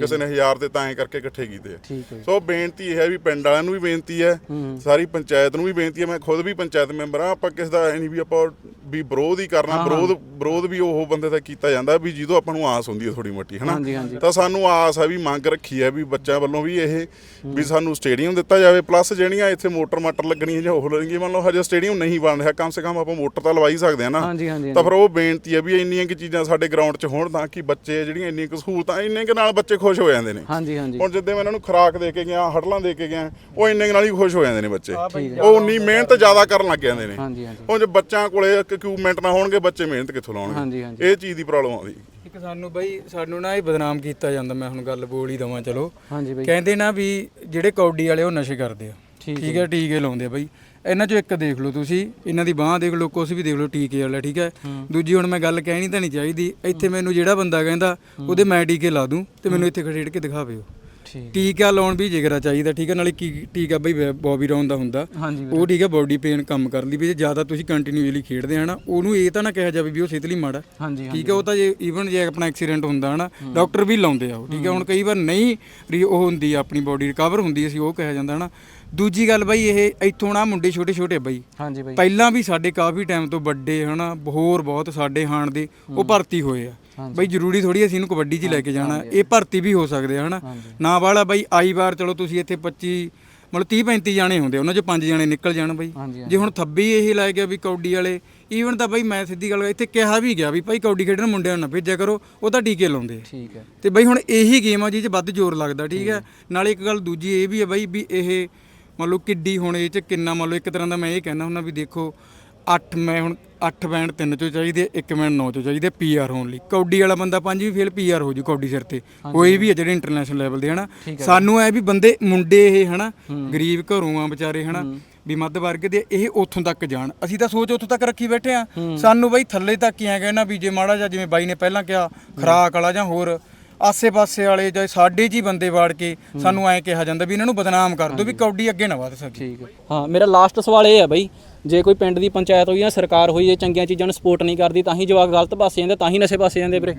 S3: ਕਿਸੇ ਨੇ 1000 ਦਿੱਤਾ ਐਂ ਕਰਕੇ ਇਕੱਠੇ ਕੀਤੇ ਸੋ ਬੇਨਤੀ ਇਹ ਹੈ ਵੀ ਪਿੰਡ ਵਾਲਿਆਂ ਨੂੰ ਵੀ ਬੇਨਤੀ ਹੈ ਸਾਰੀ ਪੰਚਾਇਤ ਨੂੰ ਵੀ ਬੇਨਤੀ ਹੈ ਮੈਂ ਖੁਦ ਵੀ ਪੰਚਾਇਤ ਮੈਂਬਰ ਆ ਆਪਾਂ ਕਿਸ ਦਾ ਨਹੀਂ ਵੀ ਆਪਾਂ ਵੀ ਵਿਰੋਧ ਹੀ ਕਰਨਾ ਵਿਰੋਧ ਵਿਰੋਧ ਵੀ ਉਹ ਬੰਦੇ ਦਾ ਕੀਤਾ ਜਾਂਦਾ ਵੀ ਜਦੋਂ ਆਪਾਂ ਨੂੰ ਆਸ ਹੁੰਦੀ ਹੈ ਥੋੜੀ ਮੋਟੀ ਹਨਾ। ਤਾਂ ਸਾਨੂੰ ਆਸ ਹੈ ਵੀ ਮੰਗ ਰੱਖੀ ਹੈ ਵੀ ਬੱਚਿਆਂ ਵੱਲੋਂ ਵੀ ਇਹ ਵੀ ਸਾਨੂੰ ਸਟੇਡੀਅਮ ਦਿੱਤਾ ਜਾਵੇ ਪਲੱਸ ਜਿਹੜੀਆਂ ਇੱਥੇ ਮੋਟਰ ਮਾਟਰ ਲੱਗਣੀਆਂ ਜਾਂ ਉਹ ਲੱਗਣਗੀਆਂ ਮੰਨ ਲਓ ਹਜੇ ਸਟੇਡੀਅਮ ਨਹੀਂ ਬਣ ਰਿਹਾ ਕਮ ਸੇ ਕਮ ਆਪਾਂ ਮੋਟਰ ਤਾਂ ਲਵਾ ਹੀ ਸਕਦੇ ਆ ਨਾ।
S2: ਹਾਂਜੀ ਹਾਂਜੀ
S3: ਤਾਂ ਫਿਰ ਉਹ ਬੇਨਤੀ ਹੈ ਵੀ ਇੰਨੀਆਂ ਕਿ ਚੀਜ਼ਾਂ ਸਾਡੇ ਗਰਾਊਂਡ 'ਚ ਹੋਣ ਤਾਂ ਕਿ ਬੱਚੇ ਜਿਹੜੀਆਂ ਇੰਨੀਆਂ ਕੁ ਸਹੂਲਤਾਂ ਇੰਨੇ ਕੁ ਨਾਲ ਬੱਚੇ ਖੁਸ਼ ਹੋ ਜਾਂਦੇ ਨੇ।
S2: ਹਾਂਜੀ ਹਾਂਜੀ।
S3: ਹੁਣ ਜਿੱਦੇ ਮੈਂ ਇਹਨਾਂ ਨੂੰ ਖੁਰਾਕ ਦੇ ਕੇ ਗਿਆ ਹੜਲਾਂ ਦੇ ਕੇ ਗਿਆ ਉਹ ਇੰਨੇ ਕੁ ਨਾਲ ਹੀ ਖੁਸ਼ ਹੋ ਜਾਂਦੇ ਨੇ ਬੱਚੇ। ਉਹ ਉਨੀ ਮਿਹਨਤ ਜ਼ਿਆਦਾ ਕਰਨ ਲੱਗ ਜਾਂਦੇ ਨੇ।
S2: ਹਾਂਜੀ ਹਾਂਜੀ।
S3: ਹੁਣ ਜੇ ਬੱਚਿਆਂ ਕੋਲੇ ਇਕਵਿਪਮੈਂਟ ਨਾ ਹੋਣਗੇ ਬੱਚੇ ਮਿਹਨਤ ਕਿੱਥੋਂ ਲਾਉਣਗੇ?
S2: ਹਾਂਜੀ ਹਾਂਜੀ।
S3: ਇਹ ਚੀਜ਼ ਦੀ ਪ੍ਰੋਬਲਮ ਆਉਂਦੀ।
S1: ਇੱਕ ਸਾਨੂੰ ਬਈ ਸਾਨੂੰ ਨਾ ਇਹ ਬਦਨਾਮ ਕੀਤਾ ਜਾਂਦਾ ਮੈਂ ਹੁਣ ਗੱਲ ਬੋਲ ਹੀ ਦਵਾਂ ਚਲੋ।
S2: ਹਾਂਜੀ ਬਈ।
S1: ਕਹਿੰਦੇ ਨਾ ਵੀ ਜਿਹੜੇ ਕੌਡੀ ਵਾਲੇ ਉਹ ਨਸ਼ੇ ਕਰਦੇ ਆ।
S2: ਠੀਕ
S1: ਹੈ ਟੀਕੇ ਲਾਉਂਦੇ ਆ ਬਈ। ਇਹਨਾਂ ਚੋਂ ਇੱਕ ਦੇਖ ਲਓ ਤੁਸੀਂ ਇਹਨਾਂ ਦੀ ਬਾਹ ਦੇਖ ਲਓ ਕੁਛ ਵੀ ਦੇਖ ਲਓ ਟੀਕੇ ਵਾਲਾ ਠੀਕ ਹੈ। ਦੂਜੀ ਹੁਣ ਮੈਂ ਗੱਲ ਕਹਿਣੀ ਤਾਂ ਨਹੀਂ ਚਾਹੀਦੀ ਇੱਥੇ ਮੈਨੂੰ ਜਿਹੜਾ ਬੰਦਾ ਕਹਿੰਦਾ ਉਹਦੇ ਮੈਂ ਟੀਕੇ ਲਾ ਦੂੰ ਤੇ ਮੈਨੂੰ ਇੱਥੇ ਖੜੇੜ ਕੇ ਦਿਖਾਵੇ ਉਹ
S2: ਠੀਕ
S1: ਟੀਕਾ ਲਾਉਣ ਵੀ ਜਿਗਰਾ ਚਾਹੀਦਾ ਠੀਕ ਹੈ। ਨਾਲੇ ਕੀ ਟੀਕਾ ਬਈ ਬੋਬੀ ਰੌਨ ਦਾ ਹੁੰਦਾ।
S2: ਹਾਂਜੀ ਵੀਰੇ।
S1: ਉਹ ਠੀਕ ਹੈ ਬੋਡੀ ਪੇਨ ਕੰਮ ਕਰਨ ਲਈ ਵੀ ਜੇ ਜ਼ਿਆਦਾ ਤੁਸੀਂ ਕੰਟੀਨਿਊਸਲੀ ਖੇਡਦੇ ਹਨਾ ਉਹਨੂੰ ਇਹ ਤਾਂ ਨਾ ਕਿਹਾ ਜਾਵੇ ਵੀ ਉਹ ਸਿਹਤ ਲਈ ਮਾੜਾ
S2: ਹਾਂਜੀ
S1: ਠੀਕ ਹੈ ਉਹ ਤਾਂ ਜੇ ਈਵਨ ਜੇ ਆਪਣਾ ਐਕਸੀਡੈਂਟ ਹੁੰਦਾ ਹਨਾ ਡਾਕਟਰ ਵੀ ਲਾਉਂਦੇ ਆ ਉਹ ਠੀਕ ਹੈ। ਹੁਣ ਕਈ ਵਾਰ ਨਹੀਂ ਰੀ- ਉਹ ਹੁੰਦੀ ਆ ਆਪਣੀ ਬੋਡੀ ਰਿਕਵਰ ਹੁੰਦੀ ਅਸੀਂ ਉਹ ਕਿਹਾ ਜਾਂਦਾ ਹਨਾ। ਦੂਜੀ ਗੱਲ ਬਾਈ ਇਹ ਇੱਥੋਂ ਨਾ ਮੁੰਡੇ ਛੋਟੇ ਛੋਟੇ ਬਾਈ।
S2: ਹਾਂਜੀ ਬਾਈ।
S1: ਪਹਿਲਾਂ ਵੀ ਸਾਡੇ ਕਾਫੀ ਟਾਈਮ ਤੋਂ ਵੱਡੇ ਹਨਾ ਹੋਰ ਬਹੁਤ ਸਾਡੇ ਹਾਣ ਦੇ ਉਹ ਭਰਤੀ ਹੋਏ ਆ। ਬਈ ਜ਼ਰੂਰੀ ਥੋੜੀ ਅਸੀਂ ਇਹਨੂੰ ਕਬੱਡੀ 'ਚ ਹੀ ਲੈ ਕੇ ਜਾਣਾ। ਇਹ ਭਰਤੀ ਵੀ ਹੋ ਸਕਦੇ ਹਨਾ? ਨਾ ਵਾਲਾ ਬਾਈ ਆਈ ਵਾਰ ਚਲੋ ਤੁਸੀਂ ਇੱਥੇ 25 ਮਤਲਬ 30 35 ਜਾਣੇ ਹੁੰਦੇ ਉਹਨਾਂ 'ਚੋਂ ਪੰਜ ਜਾਣੇ ਨਿਕਲ ਜਾਣ ਬਾਈ। ਜੇ ਹੁਣ ਥੱਬੀ ਇਹ ਲੈ ਗਿਆ ਵੀ ਕੌਡੀ ਵਾਲੇ ਈਵਨ ਤਾਂ ਬਾਈ ਮੈਂ ਸਿੱਧੀ ਗੱਲ ਇੱਥੇ ਕਿਹਾ ਵੀ ਗਿਆ ਵੀ ਭਾਈ ਕੌਡੀ ਖੇਡਣ ਮੁੰਡਿਆਂ ਨੂੰ ਨਾ ਭੇਜਿਆ ਕਰੋ ਉਹ ਤਾਂ ਟੀਕੇ ਲਾਉਂਦੇ
S2: ਠੀਕ ਹੈ।
S1: ਤੇ ਬਈ ਹੁਣ ਇਹੀ ਗੇਮ ਆ ਜਿਹਦੇ ਵੱਧ ਜ਼ੋਰ ਲੱਗਦਾ ਠੀਕ ਹੈ? ਨਾਲੇ ਇੱਕ ਗੱਲ ਦੂਜੀ ਇਹ ਵੀ ਹੈ ਬਈ ਵੀ ਇਹ ਮੰਨ ਲਓ ਕਿੱਡੀ ਹੁਣ ਇਹ 'ਚ ਕਿੰਨਾ ਮੰਨ ਲਓ ਇੱਕ ਤਰ੍ਹਾਂ ਦਾ ਮੈਂ ਇਹ ਕਹਿਣਾ ਹੁੰਦਾ ਵੀ ਦੇਖੋ 8 ਮੈਂ ਹੁਣ 8 ਬੈਂਡ 3 ਚੋਂ ਚਾਹੀਦੇ ਇੱਕ ਬੈਂਡ 9 ਚੋਂ ਚਾਹੀਦੇ ਪੀਆਰ ਹੋਣ ਲਈ। ਕੌਡੀ ਵਾਲਾ ਬੰਦਾ ਪੰਜ ਵੀ ਫੇਲ ਪੀਆਰ ਹੋ ਜੂ ਕੌਡੀ ਸਿਰ ਤੇ। ਕੋਈ ਵੀ ਹੈ ਜਿਹੜੇ ਇੰਟਰਨੈਸ਼ਨਲ ਲੈਵਲ ਦੇ ਹਨਾ? ਸਾਨੂੰ ਐ ਵੀ ਬੰਦੇ ਮੁੰਡੇ ਇਹ ਹਨਾ? ਗਰੀਬ ਘਰੋਂ ਆ ਵਿਚਾਰੇ ਹਨਾ? ਵੀ ਮੱਧ ਵਰਗ ਦੇ ਇਹ ਉੱਥੋਂ ਤੱਕ ਜਾਣ। ਅਸੀਂ ਤਾਂ ਸੋਚ ਉੱਥੋਂ ਤੱਕ ਰੱਖੀ ਬੈਠੇ ਆ। ਸਾਨੂੰ ਬਈ ਥੱਲੇ ਤੱਕ ਹੀ ਆ ਨਾ ਵੀ ਜੇ ਮਾੜਾ ਜਿਹਾ ਜਿਵੇਂ ਬਾਈ ਨੇ ਪਹਿਲਾਂ ਕਿਹਾ ਖਰਾਕ ਵਾਲਾ ਜਾਂ ਹੋਰ ਆਸੇ-ਪਾਸੇ ਵਾਲੇ ਜਾਂ ਸਾਡੇ ਹੀ ਬੰਦੇ ਵਾੜ ਕੇ ਸਾਨੂੰ ਐਂ ਕਿਹਾ ਜਾਂਦਾ ਵੀ ਇਹਨਾਂ ਨੂੰ ਬਦਨਾਮ ਕਰ ਦਿਓ ਵੀ ਕੌਡੀ ਅੱਗੇ ਨਾ ਵਧ ਸਕੇ।
S2: ਠੀਕ ਹਾਂ। ਮੇਰਾ ਲਾਸਟ ਸਵਾਲ ਇਹ ਹੈ ਬਈ ਜੇ ਕੋਈ ਪਿੰਡ ਦੀ ਪੰਚਾਇਤ ਹੋਈ ਜਾਂ ਸਰਕਾਰ ਹੋਈ ਇਹ ਚੰਗੀਆਂ ਚੀਜ਼ਾਂ ਨੂੰ ਸਪੋਰਟ ਨਹੀਂ ਕਰਦੀ ਤਾਂ ਹੀ ਜਵਾਕ ਗਲਤ ਪਾਸੇ ਜਾਂਦੇ ਤਾਂ ਹੀ ਨਸ਼ੇ ਪਾਸੇ ਜਾਂਦੇ ਵੀਰੇ।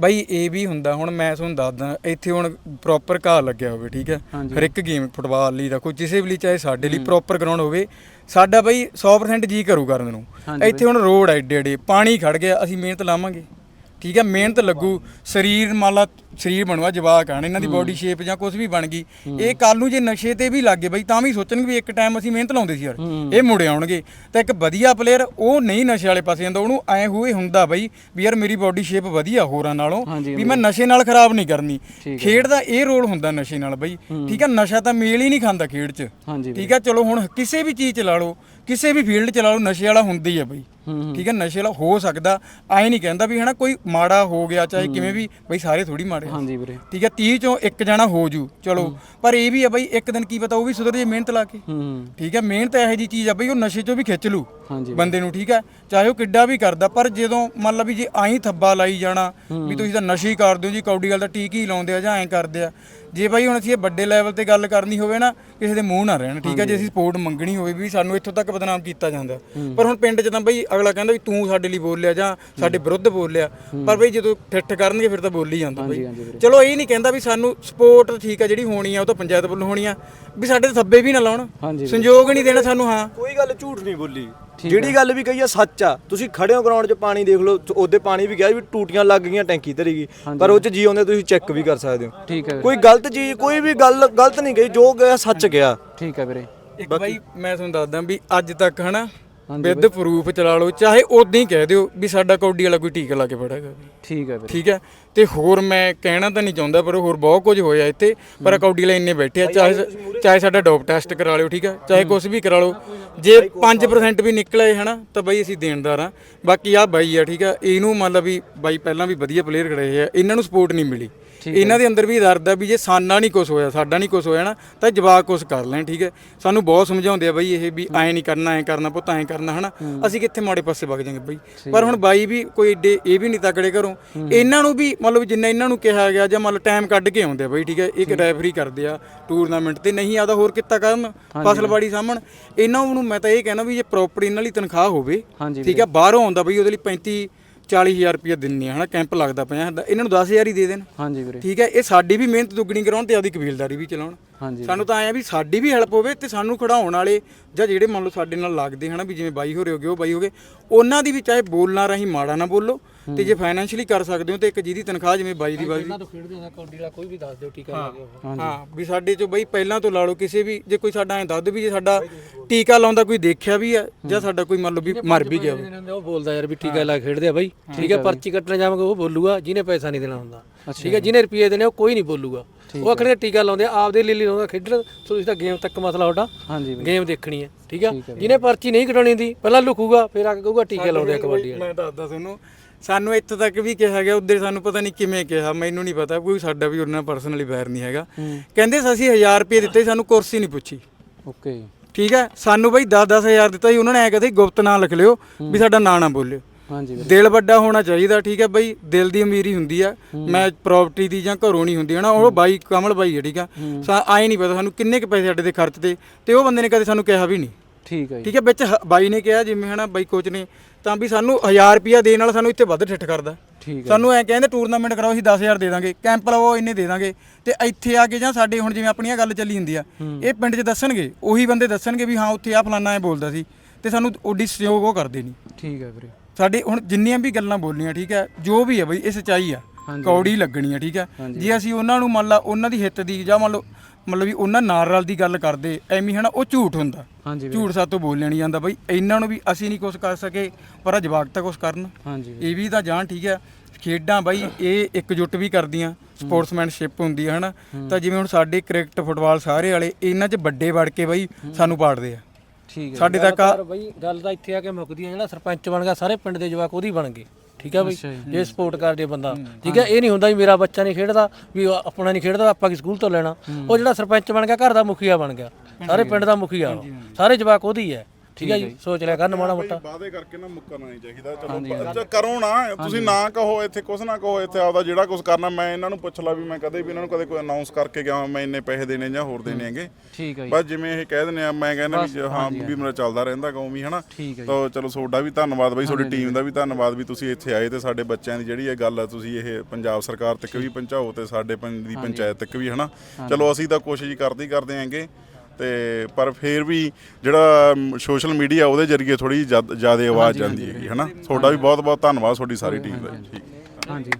S1: ਬਾਈ ਇਹ ਵੀ ਹੁੰਦਾ ਹੁਣ ਮੈਂ ਤੁਹਾਨੂੰ ਦੱਸਦਾ ਇੱਥੇ ਹੁਣ ਪ੍ਰੋਪਰ ਘਾਹ ਲੱਗਿਆ ਹੋਵੇ ਠੀਕ ਹੈ? ਹਰ ਇੱਕ ਗੇਮ ਫੁੱਟਬਾਲ ਲਈ ਦਾ ਕੋਈ ਕਿਸੇ ਵੀ ਲਈ ਚਾਹੇ ਸਾਡੇ ਲਈ ਪ੍ਰੋਪਰ ਗਰਾਊਂਡ ਹੋਵੇ ਸਾਡਾ ਬਾਈ 100% ਜੀ ਕਰੂ ਕਰਨ ਨੂੰ। ਇੱਥੇ ਹੁਣ ਰੋਡ ਐ ਏਡੇ ਏਡੇ ਪਾਣੀ ਖੜ ਗਿਆ ਅਸੀਂ ਮਿਹਨਤ ਲਾਵਾਂਗੇ। ਠੀਕ ਹੈ ਮਿਹਨਤ ਲੱਗੂ ਸਰੀਰ ਮੰਨ ਲਾ ਸਰੀਰ ਬਣੂਗਾ ਜਵਾਕ ਆਣ ਇਹਨਾਂ ਦੀ ਬਾਡੀ ਸ਼ੇਪ ਜਾਂ ਕੁਝ ਵੀ ਬਣ ਗਈ। ਇਹ ਕੱਲ ਨੂੰ ਜੇ ਨਸ਼ੇ ਤੇ ਵੀ ਲੱਗੇ ਬਈ ਤਾਂ ਵੀ ਸੋਚਣਗੇ ਵੀ ਇੱਕ ਟਾਈਮ ਅਸੀਂ ਮਿਹਨਤ ਲਾਉਂਦੇ ਸੀ ਯਾਰ। ਇਹ ਮੁੜੇ ਆਉਣਗੇ। ਤਾਂ ਇੱਕ ਵਧੀਆ ਪਲੇਅਰ ਉਹ ਨਹੀਂ ਨਸ਼ੇ ਵਾਲੇ ਪਾਸੇ ਜਾਂਦਾ ਉਹਨੂੰ ਐ ਹੋਏ ਹੁੰਦਾ ਬਈ ਵੀ ਯਾਰ ਮੇਰੀ ਬਾਡੀ ਸ਼ੇਪ ਵਧੀਆ ਹੋਰਾਂ ਨਾਲੋਂ ਵੀ ਮੈਂ ਨਸ਼ੇ ਨਾਲ ਖਰਾਬ ਨਹੀਂ ਕਰਨੀ। ਖੇਡ ਦਾ ਇਹ ਰੋਲ ਹੁੰਦਾ ਨਸ਼ੇ ਨਾਲ ਬਈ। ਠੀਕ ਹੈ ਨਸ਼ਾ ਤਾਂ ਮੇਲ ਹੀ ਨਹੀਂ ਖਾਂਦਾ ਖੇਡ 'ਚ। ਠੀਕ ਹੈ ਚਲੋ ਹੁਣ ਕਿਸੇ ਵੀ ਚੀਜ਼ ਚ ਲਾ ਲਓ ਕਿਸੇ ਵੀ ਫੀਲਡ ਚ ਲਾ ਲਓ ਨਸ਼ੇ ਵਾਲਾ ਹੁੰਦਾ ਹੀ ਆ ਬਈ। ਠੀਕ ਹੈ ਨਸ਼ੇ ਵਾਲਾ ਹੋ ਸਕਦਾ ਐ ਨਹੀਂ ਕਹਿੰਦਾ ਵੀ ਹਨਾ ਕੋਈ ਮਾੜਾ ਹੋ ਗਿਆ ਚਾਹੇ ਕਿਵੇਂ ਵੀ ਬਈ ਸਾਰੇ ਥੋੜੀ ਮਾੜੇ ਆ।
S2: ਹਾਂਜੀ ਵੀਰੇ।
S1: ਠੀਕ ਹੈ 30 ਚੋਂ ਇੱਕ ਜਣਾ ਹੋ ਜੂ ਚਲੋ। ਪਰ ਇਹ ਵੀ ਆ ਬਈ ਇੱਕ ਦਿਨ ਕੀ ਪਤਾ ਉਹ ਵੀ ਸੁਧਰ ਜੇ ਮਿਹਨਤ ਲਾ ਕੇ।
S2: ਹੂੰ।
S1: ਠੀਕ ਹੈ ਮਿਹਨਤ ਇਹੋ ਜੀ ਚੀਜ਼ ਆ ਬਈ ਉਹ ਨਸ਼ੇ ਚੋਂ ਵੀ ਖਿੱਚ ਲੂ
S2: ਹਾਂਜੀ
S1: ਬੰਦੇ ਨੂੰ ਠੀਕ ਹੈ। ਚਾਹੇ ਉਹ ਕਿੱਡਾ ਵੀ ਕਰਦਾ ਪਰ ਜਦੋਂ ਮੰਨ ਲਾ ਵੀ ਜੇ ਆਈ ਥੱਬਾ ਲਾਈ ਜਾਣਾ ਵੀ ਤੁਸੀਂ ਤਾਂ ਨਸ਼ੇ ਹੀ ਕਰਦੇ ਹੋ ਜੀ ਕੌਡੀ ਗੱਲ ਤਾਂ ਟੀਕ ਹੀ ਲਾਉਂਦੇ ਆ ਜਾਂ ਐਂ ਕਰਦੇ ਆ। ਜੇ ਬਾਈ ਹੁਣ ਅਸੀਂ ਇਹ ਵੱਡੇ ਲੈਵਲ ਤੇ ਗੱਲ ਕਰਨੀ ਹੋਵੇ ਨਾ ਕਿਸੇ ਦੇ ਮੂੰਹ ਨਾ ਰਹਿਣ ਠੀਕ ਹੈ। ਜੇ ਅਸੀਂ ਸਪੋਰਟ ਮੰਗਣੀ ਹੋਵੇ ਵੀ ਸਾਨੂੰ ਇੱਥੋਂ ਤੱਕ ਬਦਨਾਮ ਕੀਤਾ ਜਾਂਦਾ। ਪਰ ਹੁਣ ਪਿੰਡ 'ਚ ਤਾਂ ਬਈ ਅਗਲਾ ਕਹਿੰਦਾ ਵੀ ਤੂੰ ਸਾਡੇ ਲਈ ਬੋਲਿਆ ਜਾਂ ਸਾਡੇ ਵਿਰੁੱਧ ਬੋਲਿਆ ਪਰ ਬਈ ਜਦੋਂ ਠਿੱਠ ਕਰਨਗੇ ਫਿਰ ਤਾਂ ਬੋਲ ਜਾਂਦਾ ਬਈ। ਚਲੋ ਇਹ ਨਹੀਂ ਕਹਿੰਦਾ ਵੀ ਸਾਨੂੰ ਸਪੋਰਟ ਠੀਕ ਹੈ ਜਿਹੜੀ ਹੋਣੀ ਆ ਉਹ ਤਾਂ ਪੰਚਾਇਤ ਵੱਲੋਂ ਹੋਣੀ ਆ ਵੀ ਸਾਡੇ ਤੇ ਥੱਬੇ ਵੀ ਨਾ ਲਾਉਣ। ਸੰਯੋਗ ਨਹੀਂ ਦੇਣਾ ਸਾਨੂੰ ਹਾਂ।
S6: ਕੋਈ ਗੱਲ ਝੂਠ ਨਹੀਂ ਬੋਲੀ। ਜਿਹੜੀ ਗੱਲ ਵੀ ਕਹੀ ਆ ਸੱਚ ਆ। ਤੁਸੀਂ ਖੜੇ ਹੋ ਗਰਾਊਂਡ 'ਚ ਪਾਣੀ ਦੇਖ ਲਓ ਉਹਦੇ ਪਾਣੀ ਵੀ ਗਿਆ ਵੀ ਟੂਟੀਆਂ ਲੱਗ ਗਈਆਂ ਟੈਂਕੀ ਧਰੀ ਗਈ ਪਰ ਉਹ 'ਚ ਜੀ ਆਉਂਦੇ ਤੁਸੀਂ ਚੈੱਕ ਵੀ ਕਰ ਸਕਦੇ ਹੋ।
S2: ਠੀਕ ਹੈ
S6: ਕੋਈ ਗਲਤ ਚੀਜ਼ ਕੋਈ ਵੀ ਗੱਲ ਗਲਤ ਨਹੀਂ ਗਈ ਜੋ ਗਿਆ ਸੱਚ ਗਿਆ
S2: ਠੀਕ ਹੈ ਵੀਰੇ।
S1: ਇੱਕ ਬਾਈ ਮੈਂ ਤੁਹਾਨੂੰ ਦੱਸਦਾ ਵੀ ਅੱਜ ਤੱਕ ਹਨਾ ਵਿਦ ਪ੍ਰੂਫ ਚਲਾ ਲਓ ਚਾਹੇ ਉਦਾਂ ਹੀ ਕਹਿ ਦਿਓ ਵੀ ਸਾਡਾ ਕੌਡੀ ਵਾਲਾ ਕੋਈ ਟੀਕਾ ਲਾ ਕੇ ਫੜਾਗਾ
S2: ਠੀਕ ਹੈ ਵੀਰੇ।
S1: ਠੀਕ ਹੈ? ਤੇ ਹੋਰ ਮੈਂ ਕਹਿਣਾ ਤਾਂ ਨਹੀਂ ਚਾਹੁੰਦਾ ਪਰ ਹੋਰ ਬਹੁਤ ਕੁਝ ਹੋਇਆ ਇੱਥੇ ਪਰ ਕੌਡੀ ਵਾਲੇ ਇੰਨੇ ਬੈਠੇ ਆ ਚਾਹੇ ਚਾਹੇ ਸਾਡਾ ਡੋਪ ਟੈਸਟ ਕਰਾ ਲਿਓ ਠੀਕ ਹੈ? ਚਾਹੇ ਕੁਝ ਵੀ ਕਰਾ ਲਓ ਜੇ 5% ਵੀ ਨਿਕਲੇ ਹਨਾ ਤਾਂ ਬਾਈ ਅਸੀਂ ਦੇਣਦਾਰ ਆ ਬਾਕੀ ਆ ਬਾਈ ਆ ਠੀਕ ਆ ਇਹਨੂੰ ਮੰਨ ਲਾ ਵੀ ਬਾਈ ਪਹਿਲਾਂ ਵੀ ਵਧੀਆ ਪਲੇਅਰ ਖੜੇ ਆ ਇਹਨਾਂ ਨੂੰ ਸਪੋਰਟ ਨਹੀਂ ਮਿਲੀ। ਇਹਨਾਂ ਦੇ ਅੰਦਰ ਵੀ ਦਰਦ ਆ ਵੀ ਜੇ ਸਾਨਾ ਨਹੀਂ ਕੁਝ ਹੋਇਆ ਸਾਡਾ ਨਹੀਂ ਕੁਝ ਹੋਇਆ ਨਾ ਤਾਂ ਜਵਾਕ ਕੁਝ ਕਰ ਲੈਣ ਠੀਕ ਹੈ? ਸਾਨੂੰ ਬਹੁਤ ਸਮਝਾਉਂਦੇ ਆ ਬਾਈ ਇਹ ਵੀ ਐ ਨਹੀਂ ਕਰਨਾ ਐ ਕਰਨਾ ਪੁੱਤ ਐ ਕਰਨਾ ਹਨਾ? ਅਸੀਂ ਕਿੱਥੇ ਮਾੜੇ ਪਾਸੇ ਵਗ ਜਾਾਂਗੇ ਬਾਈ? ਪਰ ਹੁਣ ਬਾਈ ਵੀ ਕੋਈ ਏਡੇ ਇਹ ਵੀ ਨਹੀਂ ਤਕੜੇ ਘਰੋਂ। ਇਹਨਾਂ ਨੂੰ ਵੀ ਮਤਲਬ ਜਿੰਨਾ ਇਹਨਾਂ ਨੂੰ ਕਿਹਾ ਗਿਆ ਜਾਂ ਮਤਲਬ ਟਾਈਮ ਕੱਢ ਕੇ ਆਉਂਦੇ ਆ ਬਾਈ ਠੀਕ ਹੈ? ਇੱਕ ਰੈਫਰੀ ਕਰਦੇ ਆ ਟੂਰਨਾਮੈਂਟ ਤੇ ਨਹੀਂ ਆਦਾ ਹੋਰ ਕਿੱਤਾ ਕਰਨ ਫਸਲਬਾੜੀ ਸਾਹਮਣ। ਇਹਨਾਂ ਨੂੰ ਮੈਂ ਤਾਂ ਇਹ ਕਹਿਣਾ ਵੀ ਜੇ ਪ੍ਰੋਪਰ ਇਹਨਾਂ ਲਈ ਤਨਖਾਹ ਹੋਵੇ ਠੀਕ ਹੈ? ਬਾਹਰੋਂ ਆਉਂਦਾ ਬਈ ਉਹਦੇ ਲਈ 35 40000 ਰੁਪਏ ਦਿੰਨੇ ਹਨਾ? ਕੈਂਪ ਲੱਗਦਾ ਪਿਆ ਦਾ ਇਹਨਾਂ ਨੂੰ 10000 ਹੀ ਦੇ ਦੇਣ।
S2: ਹਾਂਜੀ ਵੀਰੇ।
S1: ਠੀਕ ਹੈ? ਇਹ ਸਾਡੀ ਵੀ ਮਿਹਨਤ ਦੁੱਗਣੀ ਕਰਾਉਣ ਤੇ ਆਪਦੀ ਕਬੀਲਦਾਰੀ ਵੀ ਚਲਾਉਣ।
S2: ਹਾਂਜੀ।
S1: ਸਾਨੂੰ ਤਾਂ ਆਇਆ ਵੀ ਸਾਡੀ ਵੀ ਹੈਲਪ ਹੋਵੇ ਤੇ ਸਾਨੂੰ ਖੜਾਉਣ ਵਾਲੇ ਜਾਂ ਜਿਹੜੇ ਮੰਨ ਲਓ ਸਾਡੇ ਨਾਲ ਲੱਗਦੇ ਹਨਾ ਵੀ ਜਿਵੇਂ ਬਾਈ ਹੋਰੇ ਹੋਗੇ ਉਹ ਬਾਈ ਹੋਗੇ ਉਹਨਾਂ ਦੀ ਵੀ ਚਾਹੇ ਬੋਲਣਾ ਰਹੀ ਮਾੜਾ ਨਾ ਬੋਲੋ ਤੇ ਜੇ ਫਾਈਨੈਂਸ਼ੀਅਲੀ ਕਰ ਸਕਦੇ ਹੋ ਤੇ ਇੱਕ ਜਿਹਦੀ ਤਨਖਾਹ ਜਿਵੇਂ ਬਾਈ ਦੀ ਬਾਈ ਹਾਂ ਵੀ ਸਾਡੇ ਚੋਂ ਬਈ ਪਹਿਲਾਂ ਤੋਂ ਲਾ ਲਓ ਕਿਸੇ ਵੀ ਜੇ ਕੋਈ ਸਾਡਾ ਐਂ ਦੱਸ ਦਿਓ ਵੀ ਜੇ ਸਾਡਾ ਟੀਕਾ ਲਾਉਂਦਾ ਕੋਈ ਦੇਖਿਆ ਵੀ ਹੈ ਜਾਂ ਸਾਡਾ ਕੋਈ ਮੰਨ ਲਓ ਵੀ ਮਰ ਵੀ ਗਿਆ
S7: ਉਹ ਬੋਲਦਾ ਯਾਰ ਵੀ ਟੀਕਾ ਲਾ ਕੇ ਖੇਡਦੇ ਆ ਬਾਈ। ਠੀਕ ਹੈ ਪਰਚੀ ਕੱਟਣ ਜਾਵਾਂਗੇ ਉਹ ਬੋਲੂਗਾ ਜਿਹਨੇ ਪੈਸਾ ਨਹੀਂ ਦੇਣਾ ਹੁੰਦਾ। ਠੀਕ ਹੈ ਜਿਹਨੇ ਰੁਪਏ ਦੇਣੇ ਉਹ ਕੋਈ ਨਹੀਂ ਬੋਲੂਗਾ। ਉਹ ਆਖਣਗੇ ਟੀਕਾ ਲਾਉਂਦੇ ਆ, ਆਪਦੇ ਲਈ ਲਈ ਲਾਉਂਦਾ ਖੇਡਣ ਤੁਸੀਂ ਤਾਂ ਗੇਮ ਤੱਕ ਮਸਲਾ ਤੁਹਾਡਾ।
S2: ਹਾਂਜੀ
S7: ਗੇਮ ਦੇਖਣੀ ਹੈ ਠੀਕ ਹੈ ਜਿਹਨੇ ਪਰਚੀ ਨਹੀਂ ਕਟਾਉਣੀ ਹੁੰਦੀ ਪਹਿਲਾਂ ਲੁਕੂਗਾ ਫਿਰ ਆ ਕੇ ਕਹੂਗਾ ਟੀਕੇ ਲਾਉਂਦੇ ਆ ਕਬੱਡੀ ਵਾਲੇ।
S1: ਮੈਂ ਦੱਸਦਾ ਤੁਹਾਨੂੰ ਸਾਨੂੰ ਇੱਥੇ ਤੱਕ ਵੀ ਕਿਹਾ ਗਿਆ ਉਧਰ ਸਾਨੂੰ ਪਤਾ ਨਹੀਂ ਕਿਵੇਂ ਕਿਹਾ ਮੈਨੂੰ ਨਹੀਂ ਪਤਾ ਕੋਈ ਸਾਡਾ ਵੀ ਉਹਨਾਂ ਪਰਸਨਲੀ ਵੈਰ ਨਹੀਂ ਹੈਗਾ। ਕਹਿੰਦੇ ਸੀ ਅਸੀਂ 1000 ਰੁਪਏ ਦਿੱਤੇ ਸਾਨੂੰ ਕੁਰਸੀ ਨਹੀਂ ਪੁੱਛੀ।
S2: ਓਕੇ।
S1: ਠੀਕ ਹੈ? ਸਾਨੂੰ ਬਈ 10-10000 ਦਿੱਤਾ ਸੀ ਉਹਨਾਂ ਨੇ ਐ ਕਹਿੰਦੇ ਗੁਪਤ ਨਾਂ ਲਿਖ ਲਿਓ ਵੀ ਸਾਡਾ ਨਾਂ ਨਾ ਬੋਲਿਓ।
S2: ਹਾਂਜੀ ਵੀਰੇ।
S1: ਦਿਲ ਵੱਡਾ ਹੋਣਾ ਚਾਹੀਦਾ ਠੀਕ ਹੈ ਬਈ ਦਿਲ ਦੀ ਅਮੀਰੀ ਹੁੰਦੀ ਆ ਮੈਂ ਪ੍ਰਾਪਰਟੀ ਦੀ ਜਾਂ ਘਰੋਂ ਨਹੀਂ ਹੁੰਦੀ ਹਨਾ ਉਹ ਬਾਈ ਕਮਲ ਬਾਈ ਹੈ ਠੀਕ ਆ। ਆਏ ਨਹੀਂ ਪਤਾ ਸਾਨੂੰ ਕਿੰਨੇ ਕੁ ਪੈਸੇ ਸਾਡੇ ਦੇ ਖਰਚ ਤੇ ਤੇ ਉਹ ਬੰਦੇ ਨੇ ਕਦੇ ਸਾਨੂੰ ਕਿਹਾ ਵੀ ਨਹੀਂ।
S2: ਠੀਕ ਹੈ ਜੀ।
S1: ਠੀਕ ਹੈ ਵਿੱਚ ਹ- ਬਾਈ ਨੇ ਕਿਹਾ ਜਿਵੇਂ ਹਨਾ ਬਾਈ ਕੋਚ ਨੇ ਤਾਂ ਵੀ ਸਾਨੂੰ 1000 ਰੁਪਿਆ ਦੇਣ ਨਾਲ ਸਾਨੂੰ ਇੱਥੇ ਵੱਧ ਠਿੱਠ ਕਰਦਾ।
S2: ਠੀਕ
S1: ਸਾਨੂੰ ਐ ਕਹਿੰਦੇ ਟੂਰਨਾਮੈਂਟ ਕਰਾਓ ਅਸੀਂ 10000 ਦੇ ਦਾਂਗੇ ਕੈਂਪ ਲਵਾਓ ਇੰਨੇ ਦੇ ਦਾਂਗੇ ਤੇ ਇੱਥੇ ਆ ਕੇ ਜਾਂ ਸਾਡੇ ਹੁਣ ਜਿਵੇਂ ਆਪਣੀਆਂ ਗੱਲ ਚੱਲੀ ਹੁੰਦੀ ਆ ਇਹ ਪਿੰਡ 'ਚ ਦੱਸਣਗੇ ਉਹੀ ਬੰਦੇ ਦੱਸਣਗੇ ਵੀ ਹਾਂ ਉੱਥੇ ਆ ਫਲਾਨਾ ਐ ਬੋਲਦਾ ਸੀ ਤੇ ਸਾਨੂੰ ਓਡੀ ਸਹਿਯੋਗ ਉਹ ਕਰਦੇ ਨਹੀਂ
S2: ਠੀਕ ਹੈ ਵੀਰੇ।
S1: ਸਾਡੇ ਹੁਣ ਜਿੰਨੀਆਂ ਵੀ ਗੱਲਾਂ ਬੋਲੀਆਂ ਠੀਕ ਹੈ ਜੋ ਵੀ ਹੈ ਬਈ ਇਹ ਸਚਾਈ ਆ। ਕੌੜੀ ਲੱਗਣੀ ਆ ਠੀਕ ਹੈ। ਜੇ ਅਸੀਂ ਉਹਨਾਂ ਨੂੰ ਮੰਨ ਲਾ ਉਹਨਾਂ ਦੀ ਹਿੱਤ ਦੀ ਜਾਂ ਮੰਨ ਲਓ ਮਤਲਬ ਵੀ ਉਹਨਾਂ ਨਾਲ ਰਲ ਦੀ ਗੱਲ ਕਰਦੇ ਐਵੇਂ ਹਨਾ ਉਹ ਝੂਠ ਹੁੰਦਾ। ਝੂਠ ਸਾਤੋਂ ਬੋਲਿਆ ਨਹੀਂ ਜਾਂਦਾ ਬਈ ਇਹਨਾਂ ਨੂੰ ਵੀ ਅਸੀਂ ਨਹੀਂ ਕੁਝ ਕਰ ਸਕੇ ਪਰ ਆ ਜਵਾਕ ਤਾਂ ਕੁਝ ਕਰਨ। ਇਹ ਵੀ ਤਾਂ ਜਾਣ ਠੀਕ ਹੈ ਖੇਡਾਂ ਬਾਈ ਇਹ ਇਕਜੁੱਟ ਵੀ ਕਰਦੀਆਂ ਸਪੋਰਟਸਮੈਨਸ਼ਿਪ ਹੁੰਦੀ ਹੈ ਹਨਾ। ਤਾਂ ਜਿਵੇਂ ਹੁਣ ਸਾਡੇ ਕ੍ਰਿਕਟ ਫੁੱਟਬਾਲ ਸਾਰੇ ਵਾਲੇ ਇਹਨਾਂ 'ਚ ਵੱਡੇ ਵੜ ਕੇ ਬਾਈ ਸਾਨੂੰ ਪਾੜਦੇ ਆ।
S2: ਠੀਕ ਹੈ
S1: ਸਾਡੇ ਤੱਕ ਆ-
S7: ਪਰ ਬਈ ਗੱਲ ਤਾਂ ਇੱਥੇ ਆ ਕੇ ਮੁੱਕਦੀ ਹੈ ਜਿਹੜਾ ਸਰਪੰਚ ਬਣ ਗਿਆ ਸਾਰੇ ਪਿੰਡ ਦੇ ਜਵਾਕ ਉਹਦੀ ਬਣ ਗਏ। ਠੀਕ ਹੈ ਬਈ? ਜੇ। ਸਪੋਰਟ ਕਰ ਜੇ ਬੰਦਾ। ਠੀਕ ਹੈ? ਇਹ ਨਹੀਂ ਹੁੰਦਾ ਵੀ ਮੇਰਾ ਬੱਚਾ ਨਹੀਂ ਖੇਡਦਾ ਵੀ ਉਹ ਆਪਣਾ ਨਹੀਂ ਖੇਡਦਾ ਆਪਾਂ ਕੀ ਸਕੂਲ ਤੋਂ ਲੈਣਾ? ਉਹ ਜਿਹੜਾ ਸਰਪੰਚ ਬਣ ਗਿਆ ਘਰ ਦਾ ਮੁਖੀਆ ਬਣ ਗਿਆ। ਸਾਰੇ ਪਿੰਡ ਦਾ ਮੁਖੀਆ। ਉਹ। ਸਾਰੇ ਜਵਾਕ ਉਹਦੀ ਹੈ। ਠੀਕ ਹੈ ਜੀ। ਸੋਚ ਲਿਆ ਕਰਨ ਮਾੜਾ ਮੋਟਾ।
S3: ਵਾਅਦੇ ਕਰਕੇ ਨਾ ਮੁੱਕਰਨਾ ਨਹੀਂ ਚਾਹੀਦਾ। ਚਲੋ ਪ- ਕਰੋ ਨਾ। ਤੁਸੀਂ ਨਾ ਕਹੋ ਇੱਥੇ ਕੁਛ ਨਾ ਕਹੋ ਇੱਥੇ ਆਪਦਾ ਜਿਹੜਾ ਕੁਝ ਕਰਨਾ ਮੈਂ ਇਹਨਾਂ ਨੂੰ ਪੁੱਛ ਲਾ ਵੀ ਮੈਂ ਕਦੇ ਵੀ ਇਹਨਾਂ ਨੂੰ ਕਦੇ ਕੋਈ ਅਨਾਉਂਸ ਕਰਕੇ ਗਿਆ ਮੈਂ ਇੰਨੇ ਪੈਸੇ ਦੇਣੇ ਜਾਂ ਹੋਰ ਦੇਣੇ ਹੈਗੇ।
S2: ਠੀਕ ਹੈ ਜੀ।
S3: ਬਸ ਜਿਵੇਂ ਇਹ ਕਹਿ ਦਿੰਦੇ ਆ ਮੈਂ ਕਹਿੰਦਾ ਵੀ ਹਾਂ ਵੀ ਮੇਰਾ ਚੱਲਦਾ ਰਹਿੰਦਾ ਗਾਉਂ ਵੀ ਹਨਾ।
S2: ਠੀਕ ਹੈ
S3: ਤਾਂ ਚਲੋ ਤੁਹਾਡਾ ਵੀ ਧੰਨਵਾਦ ਬਾਈ ਤੁਹਾਡੀ ਟੀਮ ਦਾ ਵੀ ਧੰਨਵਾਦ ਵੀ ਤੁਸੀਂ ਇੱਥੇ ਆਏ ਤੇ ਸਾਡੇ ਬੱਚਿਆਂ ਦੀ ਜਿਹੜੀ ਇਹ ਗੱਲ ਆ ਤੁਸੀਂ ਇਹ ਪੰਜਾਬ ਸਰਕਾਰ ਤੱਕ ਵੀ ਪਹੁੰਚਾਓ ਤੇ ਸਾਡੇ ਪਿੰਡ ਦੀ ਪੰਚਾਇਤ ਤੱਕ ਵੀ ਹਨਾ। ਚਲੋ ਅਸੀਂ ਤਾਂ ਕੋਸ਼ਿਸ਼ ਕਰਦੇ ਹੀ ਕਰਦੇ ਆਂਗੇ। ਤੇ ਪਰ ਫੇਰ ਵੀ ਜਿਹੜਾ ਸੋਸ਼ਲ ਮੀਡੀਆ ਉਹਦੇ ਜ਼ਰੀਏ ਥੋੜੀ ਜ਼ਿਆਦਾ ਆਵਾਜ਼ ਜਾਂਦੀ ਹੈਗੀ ਹਨਾ? ਤੁਹਾਡਾ ਵੀ ਬਹੁਤ ਬਹੁਤ ਧੰਨਵਾਦ ਤੁਹਾਡੀ ਸਾਰੀ ਟੀਮ ਦਾ। ਠੀਕ
S2: ਹਾਂਜੀ।